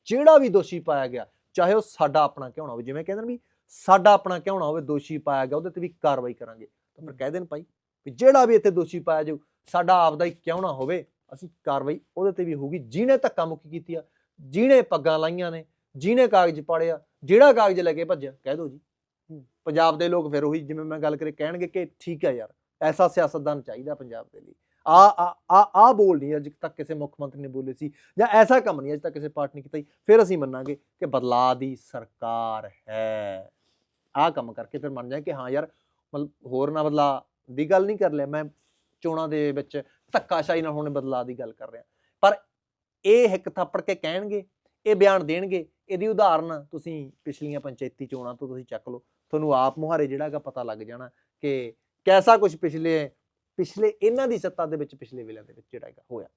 [SPEAKER 2] ਜਿਹੜਾ ਵੀ ਦੋਸ਼ੀ ਪਾਇਆ ਗਿਆ ਚਾਹੇ ਉਹ ਸਾਡਾ ਆਪਣਾ ਕਿਉਂ ਨਾ ਹੋਵੇ ਜਿਵੇਂ ਕਹਿੰਦੇ ਨੇ ਵੀ ਸਾਡਾ ਆਪਣਾ ਕਿਉਂ ਨਾ ਹੋਵੇ ਦੋਸ਼ੀ ਪਾਇਆ ਗਿਆ ਉਹਦੇ ਤੇ ਵੀ ਕਾਰਵਾਈ ਕਰਾਂਗੇ ਤਾਂ ਫਿਰ ਕਹਿ ਦੇਣ ਭਾਈ ਵੀ ਜਿਹੜਾ ਵੀ ਇੱਥੇ ਦੋਸ਼ੀ ਪਾਇਆ ਜਾਊ ਸਾਡਾ ਆਪਦਾ ਹੀ ਕਿਉਂ ਨਾ ਹੋਵੇ ਅਸੀਂ ਕਾਰਵਾਈ ਉਹਦੇ ਤੇ ਵੀ ਹੋਊਗੀ ਜਿਹਨੇ ਧੱਕਾ ਮੁੱਕੀ ਕੀਤੀ ਆ ਜਿਹਨੇ ਪੱਗਾਂ ਲਾਈਆਂ ਨੇ ਜਿਹਨੇ ਕਾਗਜ਼ ਪਾੜਿਆ ਜਿਹੜਾ ਕਾਗਜ਼ ਲੈ ਕੇ ਭੱਜਿਆ ਕਹਿ ਦਿਓ ਜੀ। ਪੰਜਾਬ ਦੇ ਲੋਕ ਫਿਰ ਉਹੀ ਜਿਵੇਂ ਮੈਂ ਗੱਲ ਕਰੀ ਕਹਿਣਗੇ ਕਿ ਠੀਕ ਹੈ ਯਾਰ, ਐਸਾ ਸਿਆਸਤਦਾਨ ਚਾਹੀਦਾ ਪੰਜਾਬ ਦੇ ਲਈ। ਆ ਆ ਆ ਬੋਲ ਨਹੀਂ ਅੱਜ ਤੱਕ ਕਿਸੇ ਮੁੱਖ ਮੰਤਰੀ ਨੇ ਬੋਲੇ ਸੀ ਜਾਂ ਐਸਾ ਕੰਮ ਨਹੀਂ ਅੱਜ ਤੱਕ ਕਿਸੇ ਪਾਰਟੀ ਨੇ ਕੀਤਾ ਜੀ ਫਿਰ ਅਸੀਂ ਮੰਨਾਂਗੇ ਕਿ ਬਦਲਾਅ ਦੀ ਸਰਕਾਰ ਹੈ। ਆਹ ਕੰਮ ਕਰਕੇ ਫਿਰ ਮੰਨ ਜਾਏ ਕਿ ਹਾਂ ਯਾਰ, ਮਤਲਬ ਹੋਰ ਨਾ ਬਦਲਾ ਦੀ ਗੱਲ ਨਹੀਂ ਕਰ ਲਿਆ ਮੈਂ, ਚੋਣਾਂ ਦੇ ਵਿੱਚ ਧੱਕਾਸ਼ਾਹੀ ਨਾਲ ਹੁਣ ਬਦਲਾਅ ਦੀ ਗੱਲ ਕਰ ਰਿਹਾ। ਪਰ ਇਹ ਇੱਕ ਥੱਪੜ ਕੇ ਕਹਿਣਗੇ, ਇਹ ਬਿਆਨ ਦੇਣਗੇ, ਇਹਦੀ ਉਦਾਹਰਨ ਤੁਸੀਂ ਪਿਛਲੀਆਂ ਪੰਚਾਇਤੀ ਚੋਣਾਂ ਤੋਂ ਤੁਸੀਂ ਚੱਕ ਲਓ। ਤੁਹਾਨੂੰ ਆਪ ਮੁਹਾਰੇ ਜਿਹੜਾ ਹੈਗਾ ਪਤਾ ਲੱਗ ਜਾਣਾ ਕਿ ਕੈਸਾ ਕੁਝ ਪਿਛਲੇ ਪਿਛਲੇ ਇਹਨਾਂ ਦੀ ਸੱਤਾ ਦੇ ਵਿੱਚ, ਪਿਛਲੇ ਵੇਲਿਆਂ ਦੇ ਵਿੱਚ ਜਿਹੜਾ ਹੈਗਾ ਹੋਇਆ।